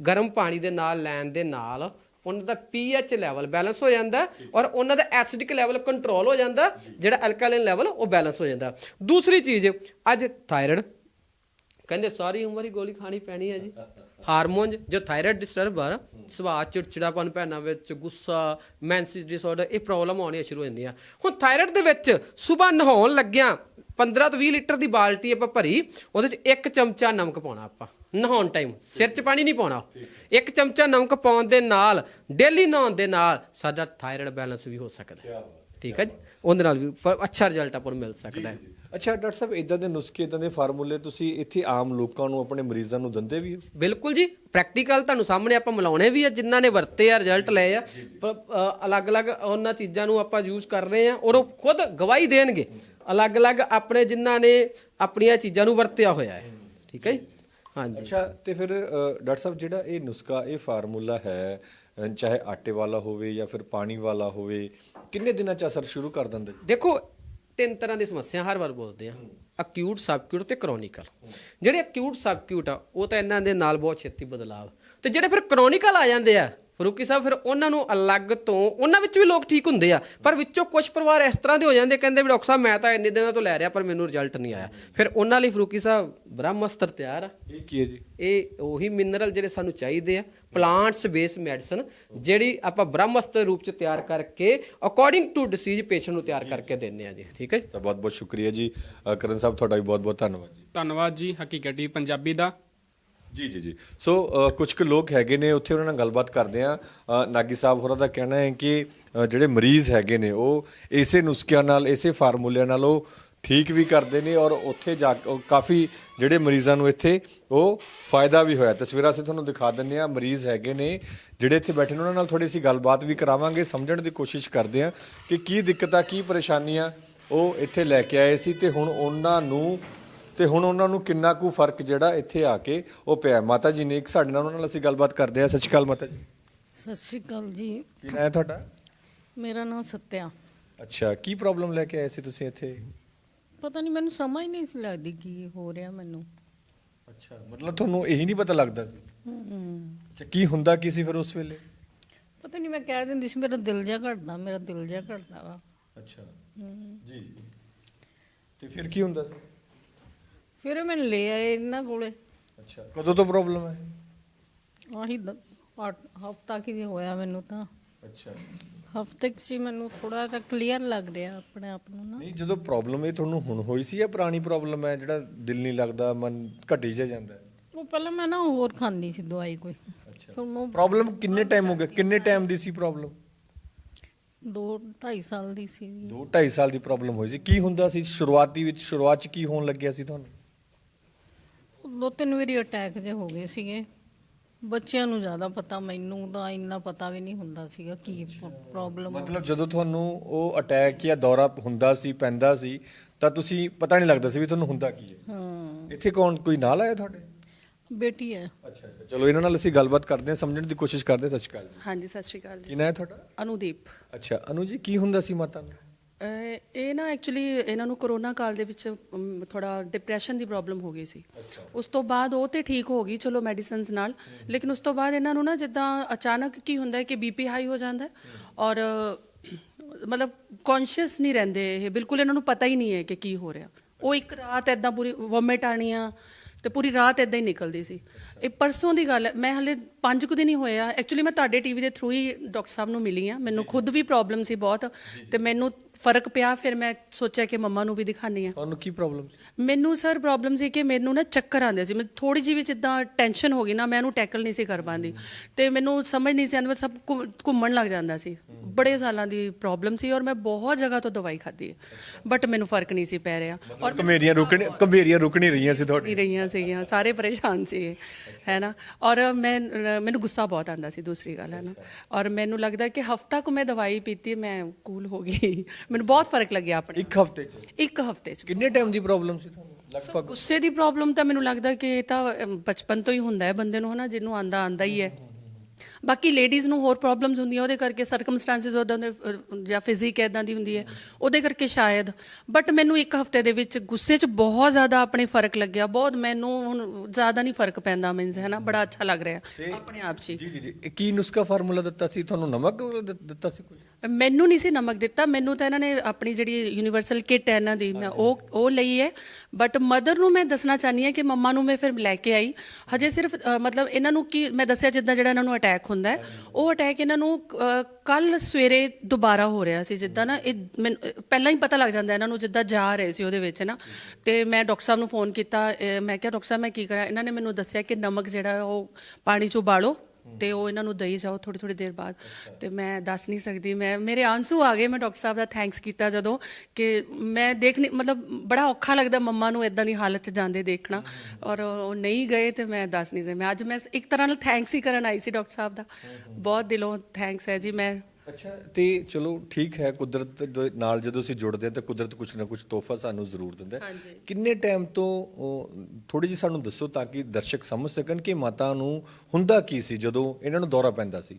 ਗਰਮ ਪਾਣੀ ਦੇ ਨਾਲ ਲੈਣ ਦੇ ਨਾਲ ਉਹਨਾਂ ਦਾ ਪੀਐਚ ਲੈਵਲ ਬੈਲੈਂਸ ਹੋ ਜਾਂਦਾ ਔਰ ਉਹਨਾਂ ਦਾ ਐਸਿਡਿਕ ਲੈਵਲ ਕੰਟਰੋਲ ਹੋ ਜਾਂਦਾ, ਜਿਹੜਾ ਐਲਕਾਲਾਈਨ ਲੈਵਲ ਉਹ ਬੈਲੈਂਸ ਹੋ ਜਾਂਦਾ। ਦੂਸਰੀ ਚੀਜ਼, ਅੱਜ ਥਾਇਰਾਇਡ। ਕਹਿੰਦੇ ਸਾਰੀ ਉਮਰ ਹੀ ਗੋਲੀ ਖਾਣੀ ਪੈਣੀ ਹੈ ਜੀ। ਹਾਰਮੋਨ ਜੋ ਥਾਇਰਾਇਡ ਡਿਸਟਰਬ ਆ ਸੁਭਾਅ ਚਿੜਚਿੜਾਪਨ ਪੈਣਾ ਵਿੱਚ ਗੁੱਸਾ ਮੈਂਸਿਸ ਡਿਸਆਰਡਰ ਇਹ ਪ੍ਰੋਬਲਮ ਆਉਣੀਆਂ ਸ਼ੁਰੂ ਹੋ ਜਾਂਦੀਆਂ। ਹੁਣ ਥਾਇਰਾਇਡ ਦੇ ਵਿੱਚ ਸਵੇਰ ਨਹਾਉਣ ਲੱਗਿਆਂ 15 ਤੋਂ 20 ਲੀਟਰ ਦੀ ਬਾਲਟੀ ਆਪਾਂ ਭਰੀ, ਉਹਦੇ 'ਚ ਇੱਕ ਚਮਚਾ ਨਮਕ ਪਾਉਣਾ ਆਪਾਂ। ਨਹਾਉਣ ਟਾਈਮ ਸਿਰ 'ਚ ਪਾਣੀ ਨਹੀਂ ਪਾਉਣਾ। ਇੱਕ ਚਮਚਾ ਨਮਕ ਪਾਉਣ ਦੇ ਨਾਲ ਡੇਲੀ ਨਹਾਉਣ ਦੇ ਨਾਲ ਸਾਡਾ ਥਾਇਰਾਇਡ ਬੈਲੈਂਸ ਵੀ ਹੋ ਸਕਦਾ। ਹੈ ਠੀਕ ਹੈ ਜੀ? ਉਹਦੇ ਨਾਲ ਵੀ ਪਰ ਅੱਛਾ ਰਿਜ਼ਲਟ ਆਪਾਂ ਨੂੰ ਮਿਲ ਸਕਦਾ ਹੈ। ਅੱਛਾ ਡਾਕਟਰ ਸਾਹਿਬ ਇਦਾਂ ਦੇ ਨੁਸਖੇ ਇਦਾਂ ਦੇ ਫਾਰਮੂਲੇ ਤੁਸੀਂ ਇੱਥੇ ਆਮ ਲੋਕਾਂ ਨੂੰ ਆਪਣੇ ਮਰੀਜ਼ਾਂ ਨੂੰ ਦਿੰਦੇ ਵੀ ਹੋ? ਬਿਲਕੁਲ ਜੀ। ਪ੍ਰੈਕਟੀਕਲ ਤੁਹਾਨੂੰ ਸਾਹਮਣੇ ਆਪਾਂ ਮਿਲਾਉਣੇ ਵੀ ਆ ਜਿਨ੍ਹਾਂ ਨੇ ਵਰਤੇ ਆ ਰਿਜ਼ਲਟ ਲਏ ਆ। ਅ, ਅਲੱਗ-ਅਲੱਗ ਉਹਨਾਂ ਚੀਜ਼ਾਂ ਨੂੰ ਆਪਾਂ ਯੂਜ਼ ਕਰ ਰਹੇ ਆ ਔਰ ਉਹ ਖੁਦ ਗਵਾਹੀ ਦੇਣਗੇ। ਅਲੱਗ-ਅਲੱਗ ਆਪਣੇ ਜਿਨ੍ਹਾਂ ਨੇ ਆਪਣੀਆਂ ਚੀਜ਼ਾਂ ਨੂੰ ਵਰਤਿਆ ਹੋਇਆ ਹੈ। ਠੀਕ ਹੈ ਜੀ? ਹਾਂਜੀ। ਅੱਛਾ ਤੇ ਫਿਰ ਅ, ਡਾਕਟਰ ਸਾਹਿਬ ਜਿਹੜਾ ਇਹ ਨੁਸਖਾ ਇਹ ਫਾਰਮੂਲਾ ਹੈ ਅ, ਚਾਹੇ ਆਟੇ ਵਾਲਾ ਹੋਵੇ ਜਾਂ ਫਿਰ ਪਾਣੀ ਵਾਲਾ ਹੋਵੇ ਕਿੰਨੇ ਦਿਨਾਂ ਚ ਅਸਰ ਸ਼ੁਰੂ ਕਰ ਦਿੰਦੇ ਦੇਖੋ, ਤਿੰਨ ਤਰ੍ਹਾਂ ਦੀ ਸਮੱਸਿਆ ਹਰ ਵਾਰ ਬੋਲਦੇ ਆ। ਅਕਿਊਟ ਸਬਕਿਊਟ ਤੇ ਕ੍ਰੋਨਿਕਲ ਜਿਹੜੇ ਅਕਿਊਟ ਸਬਕਿਊਟ ਆ, ਉਹ ਤਾਂ ਇਹਨਾਂ ਦੇ ਨਾਲ ਬਹੁਤ ਛੇਤੀ ਬਦਲਾਵ। ਤੇ ਜਿਹੜੇ ਫਿਰ ਕ੍ਰੋਨਿਕਲ ਆ ਜਾਂਦੇ ਆ ਫਰੂਕੀ ਸਾਹਿਬ ਫਿਰ ਉਹਨਾਂ ਨੂੰ ਅਲੱਗ ਤੋਂ ਉਹਨਾਂ ਵਿੱਚ ਵੀ ਲੋਕ ਠੀਕ ਹੁੰਦੇ ਆ ਪਰ ਵਿੱਚੋਂ ਕੁਝ ਪਰਿਵਾਰ ਇਸ ਤਰ੍ਹਾਂ ਦੇ ਹੋ ਜਾਂਦੇ ਕਹਿੰਦੇ ਵੀ ਡਾਕਟਰ ਸਾਹਿਬ ਮੈਂ ਤਾਂ ਇੰਨੇ ਦਿਨਾਂ ਤੋਂ ਲੈ ਰਿਹਾ ਪਰ ਮੈਨੂੰ ਰਿਜ਼ਲਟ ਨਹੀਂ ਆਇਆ। ਫਿਰ ਉਹਨਾਂ ਲਈ ਫਰੂਕੀ ਸਾਹਿਬ ਬ੍ਰਹਮਸਤਰ ਤਿਆਰ ਆ। ਇਹ ਕੀ ਹੈ ਜੀ? ਇਹ ਉਹੀ ਮਿਨਰਲ ਜਿਹੜੇ ਸਾਨੂੰ ਚਾਹੀਦੇ ਆ ਪਲਾਂਟਸ ਬੇਸ ਮੈਡੀਸਨ ਜਿਹੜੀ ਆਪਾਂ ਬ੍ਰਹਮਸਤਰ ਰੂਪ ਚ ਤਿਆਰ ਕਰਕੇ ਅਕੋਰਡਿੰਗ ਟੂ ਡਿਸੀਜ ਪੇਸ਼ੈਂਟ ਨੂੰ ਤਿਆਰ ਕਰਕੇ ਦਿੰਨੇ ਆ ਜੀ ਠੀਕ ਹੈ ਜੀ? ਤਾਂ ਬਹੁਤ ਬਹੁਤ ਸ਼ੁਕਰੀਆ ਜੀ। ਕਰਨ ਸਾਹਿਬ ਤੁਹਾਡਾ ਵੀ ਬਹੁਤ ਬਹੁਤ ਧੰਨਵਾਦ ਜੀ। ਧੰਨਵਾਦ ਜੀ ਹਕੀਕਤ ਟੀਵੀ ਪੰਜਾਬੀ ਦਾ। ਜੀ ਜੀ ਜੀ। ਸੋ ਅ, ਕੁਝ ਕੁ ਲੋਕ ਹੈਗੇ ਨੇ ਉੱਥੇ ਉਹਨਾਂ ਨਾਲ ਗੱਲਬਾਤ ਕਰਦੇ ਆ ਨਾਗੀ ਸਾਹਿਬ ਹੋਰਾਂ ਦਾ ਕਹਿਣਾ ਹੈ ਕਿ ਜਿਹੜੇ ਮਰੀਜ਼ ਹੈਗੇ ਨੇ ਉਹ ਇਸੇ ਨੁਸਖਿਆਂ ਨਾਲ ਇਸੇ ਫਾਰਮੂਲਿਆਂ ਨਾਲ ਉਹ ਠੀਕ ਵੀ ਕਰਦੇ ਨੇ ਔਰ ਉੱਥੇ ਜਾ ਕਾਫੀ ਜਿਹੜੇ ਮਰੀਜ਼ਾਂ ਨੂੰ ਇੱਥੇ ਉਹ ਫਾਇਦਾ ਵੀ ਹੋਇਆ। ਤਸਵੀਰਾਂ ਅਸੀਂ ਤੁਹਾਨੂੰ ਦਿਖਾ ਦਿੰਨੇ ਆ ਮਰੀਜ਼ ਹੈਗੇ ਨੇ ਜਿਹੜੇ ਇੱਥੇ ਬੈਠੇ ਨੇ ਉਹਨਾਂ ਨਾਲ ਥੋੜੀ ਸੀ ਗੱਲਬਾਤ ਵੀ ਕਰਾਵਾਂਗੇ ਸਮਝਣ ਦੀ ਕੋਸ਼ਿਸ਼ ਕਰਦੇ ਆ ਕਿ ਕੀ ਦਿੱਕਤਾਂ ਕੀ ਪਰੇਸ਼ਾਨੀਆਂ ਉਹ ਇੱਥੇ ਲੈ ਕੇ ਆਏ ਸੀ ਤੇ ਹੁਣ ਉਹਨਾਂ ਨੂੰ ਤੇ ਹੁਣ ਉਹਨਾਂ ਨੂੰ ਕਿੰਨਾ ਕੁ ਫ਼ਰਕ ਜਿਹੜਾ ਇੱਥੇ ਆ ਕੇ ਉਹ ਪਿਆ ਮਾਤਾ ਜੀ ਨੇ ਇੱਕ ਸਾਡੇ ਨਾਲ ਉਹਨਾਂ ਨਾਲ ਅਸੀਂ ਗੱਲਬਾਤ ਕਰਦੇ ਆ ਸਤਿ ਸ਼੍ਰੀ ਅਕਾਲ ਮਾਤਾ ਜੀ। ਸਤਿ ਸ਼੍ਰੀ ਅਕਾਲ ਜੀ। ਕੀ ਨਾਂ ਹੈ ਤੁਹਾਡਾ? ਮੇਰਾ ਨਾਮ ਸਤਿਆ। ਅੱਛਾ ਕੀ ਪ੍ਰੋਬਲਮ ਲੈ ਕੇ ਆਏ ਸੀ ਤੁਸੀਂ ਇੱਥੇ? ਪਤਾ ਨਹੀਂ ਮੈਨੂੰ ਸਮਝ ਨਹੀਂ ਸੀ ਲੱਗਦੀ ਕੀ ਹੋ ਰਿਹਾ ਮੈਨੂੰ। ਅੱਛਾ ਮਤਲਬ ਤੁਹਾਨੂੰ ਇਹੀ ਨਹੀਂ ਪਤਾ ਲੱਗਦਾ ਸੀ? ਹਮ, ਅੱਛਾ ਕੀ ਹੁੰਦਾ ਕੀ ਸੀ ਫਿਰ ਉਸ ਵੇਲੇ? ਪਤਾ ਨਹੀਂ ਮੈਂ ਕਹਿ ਦਿੰਦੀ ਸੀ ਮੇਰਾ ਦਿਲ ਜਿਹਾ ਘਟਦਾ ਮੇਰਾ ਦਿਲ ਜਿਹਾ ਘਟਦਾ ਵਾ। ਅੱਛਾ। ਜੀ। ਤੇ ਫਿਰ ਕੀ ਹੁੰਦਾ ਸੀ? ਫਿਰ ਇਹ ਮੈਨੂੰ ਲੈ ਆਏ ਇਹਨਾਂ ਕੋਲੇ। ਅੱਛਾ ਕਦੋਂ ਤੋਂ ਪ੍ਰੋਬਲਮ ਹੈ? ਆਹੀ ਹਫਤਾ ਕੀ ਹੋਇਆ ਮੈਨੂੰ ਤਾਂ। ਅੱਛਾ। ਹਫ਼ਤੇ ਚ ਹੀ ਮੈਨੂੰ ਥੋੜਾ ਜਿਹਾ ਕਲੀਅਰ ਲੱਗ ਰਿਹਾ ਆਪਣੇ ਆਪ ਨੂੰ ਨਾ। ਨਹੀਂ ਜਦੋਂ ਪ੍ਰੋਬਲਮ ਇਹ ਤੁਹਾਨੂੰ ਹੁਣ ਹੋਈ ਸੀ ਜਾਂ ਪੁਰਾਣੀ ਪ੍ਰੋਬਲਮ ਹੈ ਜਿਹੜਾ ਦਿਲ ਨਹੀਂ ਲੱਗਦਾ ਮਨ ਘਟੀ ਜਿਹਾ ਜਾਂਦਾ ਹੈ? ਉਹ ਪਹਿਲਾਂ ਮੈਂ ਨਾ ਹੋਰ ਖਾਂਦੀ ਸੀ ਦਵਾਈ ਕੋਈ। ਅੱਛਾ। ਉਹ ਪ੍ਰੋਬਲਮ ਕਿੰਨੇ ਟਾਈਮ ਹੋ ਗਿਆ? ਕਿੰਨੇ ਟਾਈਮ ਦੀ ਸੀ ਪ੍ਰੋਬਲਮ ਦੋ 2.5 ਸਾਲ ਦੀ ਸੀ। 2 2.5 ਸਾਲ ਦੀ ਪ੍ਰੋਬਲਮ ਹੋਈ ਸੀ। ਕੀ ਹੁੰਦਾ ਸੀ? ਸ਼ੁਰੂਆਤੀ ਵਿੱਚ ਸ਼ੁਰੂਆਤ ਚ ਕੀ ਹੋਣ ਲੱਗਿਆ ਸੀ ਤੁਹਾਨੂੰ? ਦੋ ਤਿੰਨ ਵਾਰੀ ਅਟੈਕ ਜੇ ਹੋ ਗਏ ਸੀਗੇ। ਬੱਚਿਆਂ ਨੂੰ ਜ਼ਿਆਦਾ ਪਤਾ ਮੈਨੂੰ ਤਾਂ ਇੰਨਾ ਪਤਾ ਵੀ ਨਹੀਂ ਹੁੰਦਾ ਸੀਗਾ ਕੀ ਪ੍ਰੋਬਲਮ ਮਤਲਬ ਜਦੋਂ ਤੁਹਾਨੂੰ ਉਹ ਅਟੈਕ ਜਾਂ ਦੌਰਾ ਹੁੰਦਾ ਸੀ ਪੈਂਦਾ ਸੀ ਤਾਂ ਤੁਸੀਂ ਪਤਾ ਨਹੀਂ ਲੱਗਦਾ ਸੀ ਵੀ ਤੁਹਾਨੂੰ ਹੁੰਦਾ ਕੀ ਹੈ। ਹਾਂ। ਇੱਥੇ ਕੌਣ ਕੋਈ ਨਾਲ ਆਇਆ ਤੁਹਾਡੇ? ਬੇਟੀ ਹੈ। ਅੱਛਾ ਅੱਛਾ। ਚਲੋ ਇਹਨਾਂ ਨਾਲ ਅਸੀਂ ਗੱਲਬਾਤ ਕਰਦੇ ਹਾਂ ਸਮਝਣ ਦੀ ਕੋਸ਼ਿਸ਼ ਕਰਦੇ ਹਾਂ। ਸਤਿ ਸ਼੍ਰੀ ਅਕਾਲ ਜੀ। ਹਾਂਜੀ ਸਤਿ ਸ਼੍ਰੀ ਅਕਾਲ ਜੀ। ਕੀ ਨਾਂ ਹੈ ਤੁਹਾਡਾ? ਅਨੁਦੀਪ। ਅੱਛਾ ਅਨੂ ਜੀ ਕੀ ਹੁੰਦਾ ਸੀ ਮਾਤਾ ਨੂੰ? ਅਹ ਇਹ ਨਾ ਐਕਚੁਅਲੀ ਇਹਨਾਂ ਨੂੰ ਕਰੋਨਾ ਕਾਲ ਦੇ ਵਿੱਚ ਥੋੜਾ ਡਿਪਰੈਸ਼ਨ ਦੀ ਪ੍ਰੋਬਲਮ ਹੋ ਗਈ ਸੀ। ਉਸ ਤੋਂ ਬਾਅਦ ਉਹ ਤੇ ਠੀਕ ਹੋ ਗਈ ਚਲੋ ਮੈਡੀਸਿਨਸ ਨਾਲ। ਲੇਕਿਨ ਉਸ ਤੋਂ ਬਾਅਦ ਇਹਨਾਂ ਨੂੰ ਨਾ ਜਿੱਦਾਂ ਅਚਾਨਕ ਕੀ ਹੁੰਦਾ ਹੈ ਕਿ ਬੀਪੀ ਹਾਈ ਹੋ ਜਾਂਦਾ ਹੈ ਔਰ ਮਤਲਬ ਕੌਨਸ਼ੀਅਸ ਨਹੀਂ ਰਹਿੰਦੇ ਇਹ। ਬਿਲਕੁਲ ਇਹਨਾਂ ਨੂੰ ਪਤਾ ਹੀ ਨਹੀਂ ਹੈ ਕਿ ਕੀ ਹੋ ਰਿਹਾ। ਉਹ ਇੱਕ ਰਾਤ ਐਦਾਂ ਪੂਰੀ ਵੋਮਿਟ ਆਣੀਆਂ ਤੇ ਪੂਰੀ ਰਾਤ ਐਦਾਂ ਹੀ ਨਿਕਲਦੀ ਸੀ। ਇਹ ਪਰਸੋਂ ਦੀ ਗੱਲ ਹੈ। ਮੈਂ ਹਲੇ 5 ਕੁ ਦਿਨ ਹੀ ਹੋਇਆ ਐਕਚੁਅਲੀ ਮੈਂ ਤੁਹਾਡੇ ਟੀਵੀ ਦੇ ਥਰੂ ਹੀ ਡਾਕਟਰ ਸਾਹਿਬ ਨੂੰ ਮਿਲੀ ਆ ਮੈਨੂੰ ਖੁਦ ਵੀ ਪ੍ਰੋਬਲਮ ਸੀ ਬਹੁਤ ਤੇ ਮੈਨੂੰ ਫ਼ਰਕ ਪਿਆ ਫਿਰ ਮੈਂ ਸੋਚਿਆ ਕਿ ਮੰਮਾ ਨੂੰ ਵੀ ਦਿਖਾਣੀ ਆ ਤੁਹਾਨੂੰ ਕੀ ਪ੍ਰੋਬਲਮ ਸੀ? ਮੈਨੂੰ ਸਰ ਪ੍ਰੋਬਲਮ ਸੀ ਕਿ ਮੈਨੂੰ ਨਾ ਚੱਕਰ ਆਉਂਦੇ ਸੀ। ਮੈਂ ਥੋੜੀ ਜਿਹੀ ਵੀ ਜਿੱਦਾਂ ਟੈਨਸ਼ਨ ਹੋ ਗਈ ਨਾ ਮੈਂ ਉਹਨੂੰ ਟੈਕਲ ਨਹੀਂ ਸੀ ਕਰ ਪਾਉਂਦੀ। ਤੇ ਮੈਨੂੰ ਸਮਝ ਨਹੀਂ ਸੀ ਆਉਂਦਾ ਸਭ ਘੁੰਮਣ ਲੱਗ ਜਾਂਦਾ ਸੀ। ਬੜੇ ਸਾਲਾਂ ਦੀ ਪ੍ਰੋਬਲਮ ਸੀ ਔਰ ਮੈਂ ਬਹੁਤ ਜਗ੍ਹਾ ਤੋਂ ਦਵਾਈ ਖਾਧੀ ਬਟ ਮੈਨੂੰ ਫ਼ਰਕ ਨਹੀਂ ਸੀ ਪੈ ਰਿਹਾ। ਔਰ ਕਮੇਰੀਆਂ ਰੁਕਣ ਕਮੇਰੀਆਂ ਰੁਕ ਨਹੀਂ ਰਹੀਆਂ ਸੀ ਤੁਹਾਡੀ ਨਹੀਂ ਰਹੀਆਂ ਸੀਗੀਆਂ ਸਾਰੇ ਪਰੇਸ਼ਾਨ ਸੀ। ਹੈ ਨਾ? ਔਰ ਮੈਂ ਮੈਨੂੰ ਗੁੱਸਾ ਬਹੁਤ ਆਂਦਾ ਸੀ ਦੂਸਰੀ ਗੱਲ ਹੈ ਨਾ। ਔਰ ਮੈਨੂੰ ਲੱਗਦਾ ਕਿ ਹਫਤਾ ਕੁ ਮੈਂ ਦਵਾਈ ਪੀਤੀ ਮੈਂ ਕੂਲ ਹੋ ਗਈ। ਮੈਨੂੰ ਬਹੁਤ ਫ਼ਰਕ ਲੱਗਿਆ ਆਪਣੇ ਇੱਕ ਹਫ਼ਤੇ ਚ? ਇੱਕ ਹਫ਼ਤੇ ਚ। ਕਿੰਨੇ ਟਾਈਮ ਦੀ ਪ੍ਰੋਬਲਮ ਸੀ ਤੁਹਾਨੂੰ? ਲਗਭਗ? ਗੁੱਸੇ ਦੀ ਪ੍ਰੋਬਲਮ ਤਾਂ ਮੈਨੂੰ ਲੱਗਦਾ ਕਿ ਇਹ ਤਾਂ ਅਮ, ਬਚਪਨ ਤੋਂ ਹੀ ਹੁੰਦਾ ਹੈ ਬੰਦੇ ਨੂੰ ਹਨਾ ਜਿਹਨੂੰ ਆਂਦਾ ਆਂਦਾ ਹੀ ਹੈ। ਬਾਕੀ ਲੇਡੀਜ਼ ਨੂੰ ਹੋਰ ਪ੍ਰੋਬਲਮਸ ਹੁੰਦੀਆਂ ਉਹਦੇ ਕਰਕੇ ਸਰਕਮਸਟੈਂਸਸ ਉਹਦਾਂ ਦੇ ਅਹ, ਜਾਂ ਫਿਜ਼ਿਕ ਇਦਾਂ ਦੀ ਹੁੰਦੀ ਹੈ ਉਹਦੇ ਕਰਕੇ ਸ਼ਾਇਦ। ਬਟ ਮੈਨੂੰ ਇੱਕ ਹਫ਼ਤੇ ਦੇ ਵਿੱਚ ਗੁੱਸੇ 'ਚ ਬਹੁਤ ਜ਼ਿਆਦਾ ਆਪਣੇ ਫ਼ਰਕ ਲੱਗਿਆ ਬਹੁਤ ਮੈਨੂੰ ਹੁਣ ਜ਼ਿਆਦਾ ਨਹੀਂ ਫ਼ਰਕ ਪੈਂਦਾ ਮੀਨਸ ਹੈ ਨਾ ਬੜਾ ਅੱਛਾ ਲੱਗ ਰਿਹਾ ਆਪਣੇ ਆਪ 'ਚ ਹੀ। ਜੀ ਜੀ ਜੀ। ਇਹ ਕੀ ਨੁਸਖਾ ਫਾਰਮੂਲਾ ਦਿੱਤਾ ਸੀ? ਤੁਹਾਨੂੰ ਨਮਕ ਦਿੱ- ਦਿੱਤਾ ਸੀ ਕੁਝ? ਮੈਨੂੰ ਨਹੀਂ ਸੀ ਨਮਕ ਦਿੱਤਾ ਮੈਨੂੰ ਤਾਂ ਇਹਨਾਂ ਨੇ ਆਪਣੀ ਜਿਹੜੀ ਯੂਨੀਵਰਸਲ ਕਿਟ ਹੈ ਇਹਨਾਂ ਦੀ ਮੈਂ ਉਹ ਉਹ ਲਈ ਹੈ। ਬਟ ਮਦਰ ਨੂੰ ਮੈਂ ਦੱਸਣਾ ਚਾਹਨੀ ਹਾਂ ਕਿ ਮੰਮਾ ਨੂੰ ਮੈਂ ਫਿਰ ਲੈ ਕੇ ਆਈ। ਹਜੇ ਸਿਰਫ ਅ, ਮਤਲਬ ਇਹਨਾਂ ਨੂੰ ਕੀ ਮੈਂ ਦੱਸਿਆ ਜਿੱਦਾਂ ਜਿਹੜਾ ਇਹਨਾਂ ਨੂੰ ਅਟੈਕ ਹੁੰਦਾ ਹੈ। ਉਹ ਅਟੈਕ ਇਹਨਾਂ ਨੂੰ ਕੱਲ ਸਵੇਰੇ ਦੁਬਾਰਾ ਹੋ ਰਿਹਾ ਸੀ। ਜਿੱਦਾਂ ਨਾ ਇਹ ਮੈਨੂੰ, ਪਹਿਲਾਂ ਹੀ ਪਤਾ ਲੱਗ ਜਾਂਦਾ ਇਹਨਾਂ ਨੂੰ ਜਿੱਦਾਂ ਜਾ ਰਹੇ ਸੀ ਉਹਦੇ ਵਿੱਚ ਨਾ। ਤੇ ਮੈਂ ਡਾਕਟਰ ਸਾਹਿਬ ਨੂੰ ਫੋਨ ਕੀਤਾ ਮੈਂ ਕਿਹਾ, ਡਾਕਟਰ ਸਾਹਿਬ, ਮੈਂ ਕੀ ਕਰਾਂ? ਇਹਨਾਂ ਨੇ ਮੈਨੂੰ ਦੱਸਿਆ ਕਿ ਨਮਕ ਜਿਹੜਾ ਉਹ ਪਾਣੀ 'ਚ ਉਬਾਲੋ। ਤੇ ਉਹ ਇਹਨਾਂ ਨੂੰ ਦਈ ਜਾਓ ਥੋੜੀ ਥੋੜੀ ਦੇਰ ਬਾਅਦ। ਤੇ ਮੈਂ ਦੱਸ ਨਹੀਂ ਸਕਦੀ। ਮੈਂ, ਮੇਰੇ ਆਂਸੂ ਆ ਗਏ। ਮੈਂ ਡਾਕਟਰ ਸਾਹਿਬ ਦਾ ਥੈਂਕਸ ਕੀਤਾ ਜਦੋਂ ਕਿ ਮੈਂ ਦੇਖ ਨਹੀਂ ਮਤਲਬ ਬੜਾ ਔਖਾ ਲੱਗਦਾ ਮੰਮਾ ਨੂੰ ਇਦਾਂ ਦੀ ਹਾਲਤ 'ਚ ਜਾਂਦੇ ਦੇਖਣਾ। ਔਰ ਉਹ ਨਹੀਂ ਗਏ ਤੇ ਮੈਂ ਦੱਸ ਨਹੀਂ ਸਕਦੀ। ਮੈਂ ਅੱਜ ਮੈਂ ਇੱਕ ਤਰ੍ਹਾਂ ਨਾਲ ਥੈਂਕਸ ਹੀ ਕਰਨ ਆਈ ਸੀ ਡਾਕਟਰ ਸਾਹਿਬ ਦਾ। ਬਹੁਤ ਦਿਲੋਂ ਥੈਂਕਸ ਹੈ ਜੀ। ਮੈਂ ਅੱਛਾ ਤੇ ਚਲੋ ਠੀਕ ਹੈ ਕੁਦਰਤ ਦੇ ਨਾਲ ਜਦੋਂ ਅਸੀਂ ਜੁੜਦੇ ਹਾਂ ਤਾਂ ਕੁਦਰਤ ਕੁਝ ਨਾ ਕੁਝ ਤੋਹਫਾ ਸਾਨੂੰ ਜ਼ਰੂਰ ਦਿੰਦਾ ਹੈ। ਕਿੰਨੇ ਟਾਈਮ ਤੋਂ ਥੋੜੀ ਜਿਹੀ ਸਾਨੂੰ ਦੱਸੋ ਤਾਂ ਕਿ ਦਰਸ਼ਕ ਸਮਝ ਸਕਣ ਕਿ ਮਾਤਾ ਨੂੰ ਹੁੰਦਾ ਕੀ ਸੀ ਜਦੋਂ ਇਹਨਾਂ ਨੂੰ ਦੌਰਾ ਪੈਂਦਾ ਸੀ?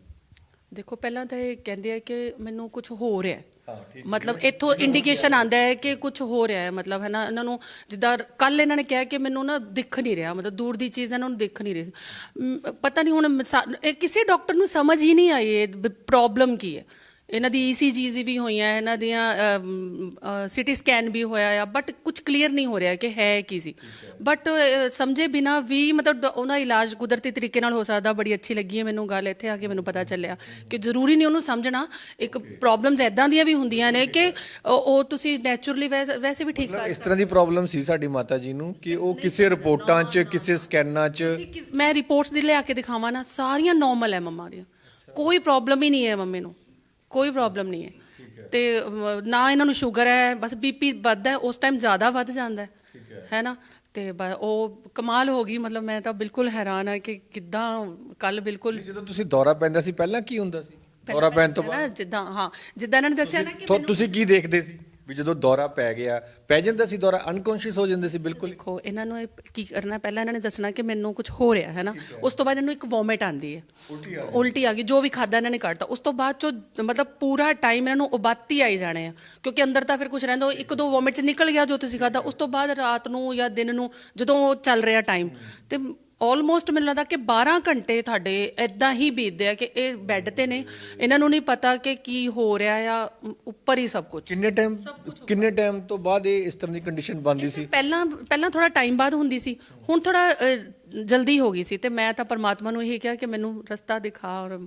ਦੇਖੋ ਪਹਿਲਾਂ ਤਾਂ ਇਹ ਕਹਿੰਦੇ ਆ ਕਿ ਮੈਨੂੰ ਕੁਝ ਹੋ ਰਿਹਾ ਹੈ। ਮਤਲਬ ਇੱਥੋਂ ਇੰਡੀਕੇਸ਼ਨ ਆਂਦਾ ਹੈ ਕਿ ਕੁਝ ਹੋ ਰਿਹਾ ਹੈ। ਮਤਲਬ ਹੈ ਨਾ ਇਹਨਾਂ ਨੂੰ ਜਿੱਦਾਂ ਕੱਲ ਇਹਨਾਂ ਨੇ ਕਿਹਾ ਕਿ ਮੈਨੂੰ ਨਾ ਦਿਖ ਨਹੀਂ ਰਿਹਾ ਮਤਲਬ ਦੂਰ ਦੀ ਚੀਜ਼ ਇਹਨਾਂ ਨੂੰ ਦਿਖ ਨਹੀਂ ਰਹੀ ਪਤਾ ਨਹੀਂ ਹੁਣ ਇਹ ਕਿਸੇ ਡਾਕਟਰ ਨੂੰ ਸਮਝ ਹੀ ਨਹੀਂ ਆਈ ਇਹ ਪ੍ਰੋਬਲਮ ਕੀ ਹੈ। ਇਹਨਾਂ ਦੀ ਈਸੀਜੀਜ਼ ਵੀ ਹੋਈਆਂ ਇਹਨਾਂ ਦੀਆਂ ਸਿਟੀ ਸਕੈਨ ਵੀ ਹੋਇਆ ਆ ਬਟ ਕੁਝ ਕਲੀਅਰ ਨਹੀਂ ਹੋ ਰਿਹਾ ਕਿ ਹੈ ਕੀ ਸੀ। ਬਟ ਸਮਝੇ ਬਿਨਾ ਵੀ ਮਤਲਬ ਉਹਦਾ ਇਲਾਜ ਕੁਦਰਤੀ ਤਰੀਕੇ ਨਾਲ ਹੋ ਸਕਦਾ ਬੜੀ ਅੱਛੀ ਲੱਗੀ ਹੈ ਮੈਨੂੰ ਗੱਲ ਇੱਥੇ ਆ ਕੇ ਮੈਨੂੰ ਪਤਾ ਚੱਲਿਆ ਕਿ ਜ਼ਰੂਰੀ ਨਹੀਂ ਉਹਨੂੰ ਸਮਝਣਾ ਇੱਕ ਪ੍ਰੋਬਲਮਸ ਐਦਾਂ ਦੀਆਂ ਵੀ ਹੁੰਦੀਆਂ ਨੇ ਕਿ ਉਹ ਤੁਸੀਂ ਨੇਚਰਲੀ ਵੈਸੇ ਵੀ ਠੀਕ ਕਰ ਇਸ ਤਰ੍ਹਾਂ ਦੀ ਪ੍ਰੋਬਲਮ ਸੀ ਸਾਡੀ ਮਾਤਾ ਜੀ ਨੂੰ ਕਿ ਉਹ ਕਿਸੇ ਰਿਪੋਰਟਾਂ 'ਚ ਕਿਸੇ ਸਕੈਨਾਂ 'ਚ ਮੈਂ ਰਿਪੋਰਟਸ ਦੀ ਲਿਆ ਕੇ ਦਿਖਾਵਾਂ ਨਾ ਸਾਰੀਆਂ ਨਾਰਮਲ ਹੈ ਮੰਮਾ ਦੀਆਂ। ਕੋਈ ਪ੍ਰੋਬਲਮ ਹੀ ਨਹੀਂ ਹੈ ਮੰਮੀ ਨੂੰ। ਕੋਈ ਪ੍ਰੋਬਲਮ ਨਹੀਂ ਹੈ। ਤੇ ਅਮ, ਨਾ ਇਹਨਾਂ ਨੂੰ ਸ਼ੂਗਰ ਹੈ ਬਸ ਬੀਪੀ ਵੱਧਦਾ ਹੈ ਉਸ ਟਾਈਮ ਜ਼ਿਆਦਾ ਵੱਧ ਜਾਂਦਾ ਹੈ। ਹੈ। ਨਾ? ਤੇ ਬ- ਉਹ ਕਮਾਲ ਹੋ ਗਈ ਮਤਲਬ ਮੈਂ ਤਾਂ ਬਿਲਕੁਲ ਹੈਰਾਨ ਆ ਕਿ ਕਿੱਦਾਂ ਕੱਲ ਬਿਲਕੁਲ ਜਦੋਂ ਤੁਸੀਂ ਦੌਰਾ ਪੈਂਦਾ ਸੀ ਪਹਿਲਾਂ ਕੀ ਹੁੰਦਾ ਸੀ? ਦੌਰਾ ਪੈਣ ਤੋਂ ਨਾ ਜਿੱਦਾਂ ਹਾਂ ਜਿੱਦਾਂ ਇਹਨਾਂ ਨੇ ਦੱਸਿਆ ਨਾ ਕਿ ਬਾਅਦ ਤੁਸੀਂ ਕੀ ਦੇਖਦੇ ਸੀ? ਵੀ ਜਦੋਂ ਦੌਰਾ ਪੈ ਗਿਆ ਪੈ ਜਾਂਦਾ ਸੀ ਦੌਰਾ ਅਨਕੌਂਸ਼ੀਅਸ ਹੋ ਜਾਂਦੇ ਸੀ ਬਿਲਕੁਲ। ਦੇਖੋ ਇਹਨਾਂ ਨੂੰ ਇਹ ਕੀ ਕਰਨਾ ਪਹਿਲਾਂ ਇਹਨਾਂ ਨੇ ਦੱਸਣਾ ਕਿ ਮੈਨੂੰ ਕੁਝ ਹੋ ਰਿਹਾ ਹੈ ਨਾ? ਉਸ ਤੋਂ ਬਾਅਦ ਇਹਨੂੰ ਇੱਕ ਵੋਮਿਟ ਆਂਦੀ ਹੈ। ਉਲਟੀ ਆ ਗਈ। ਜੋ ਵੀ ਖਾਦਾ ਇਹਨਾਂ ਨੇ ਕੱਢਤਾ। ਉਸ ਤੋਂ ਬਾਅਦ ਚੋ ਮਤਲਬ ਪੂਰਾ ਟਾਈਮ ਇਹਨਾਂ ਨੂੰ ਉਬਾਤੀ ਆਈ ਜਾਣੇ ਆ ਕਿਉਂਕਿ ਅੰਦਰ ਤਾਂ ਫਿਰ ਕੁਝ ਰਹਿੰਦਾ ਉਹ ਇੱਕ ਦੋ ਵੋਮਿਟ ਚ ਨਿਕਲ ਗਿਆ ਜੋ ਤੁਸੀਂ ਖਾਦਾ ਉਸ ਤੋਂ ਬਾਅਦ ਰਾਤ ਨੂੰ ਜਾਂ ਦਿਨ ਨੂੰ ਜਦੋਂ ਉਹ ਚੱਲ ਰਿਹਾ ਟਾਈਮ ਤੇ ਆਲਮੋਸਟ ਮੈਨੂੰ ਲੱਗਦਾ ਕਿ 12 ਘੰਟੇ ਤੁਹਾਡੇ ਇਦਾਂ ਹੀ ਬੀਤਦੇ ਆ ਕਿ ਇਹ ਬੈੱਡ ਤੇ ਨੇ। ਇਹਨਾਂ ਨੂੰ ਨਹੀਂ ਪਤਾ ਕਿ ਕੀ ਹੋ ਰਿਹਾ ਆ ਉੱਪਰ ਹੀ ਸਭ ਕੁਝ ਕਿੰਨੇ ਟਾਈਮ ਕਿੰਨੇ ਟਾਈਮ ਤੋਂ ਬਾਅਦ ਇਹ ਇਸ ਤਰ੍ਹਾਂ ਦੀ ਕੰਡੀਸ਼ਨ ਬਣਦੀ ਸੀ? ਪਹਿਲਾਂ ਪਹਿਲਾਂ ਥੋੜਾ ਟਾਈਮ ਬਾਅਦ ਹੁੰਦੀ ਸੀ। ਹੁਣ ਥੋੜਾ ਜਲਦੀ ਹੋ ਗਈ ਸੀ ਤੇ ਮੈਂ ਤਾਂ ਪਰਮਾਤਮਾ ਨੂੰ ਇਹ ਕਿਹਾ ਕਿ ਮੈਨੂੰ ਰਸਤਾ ਦਿਖਾ ਔਰ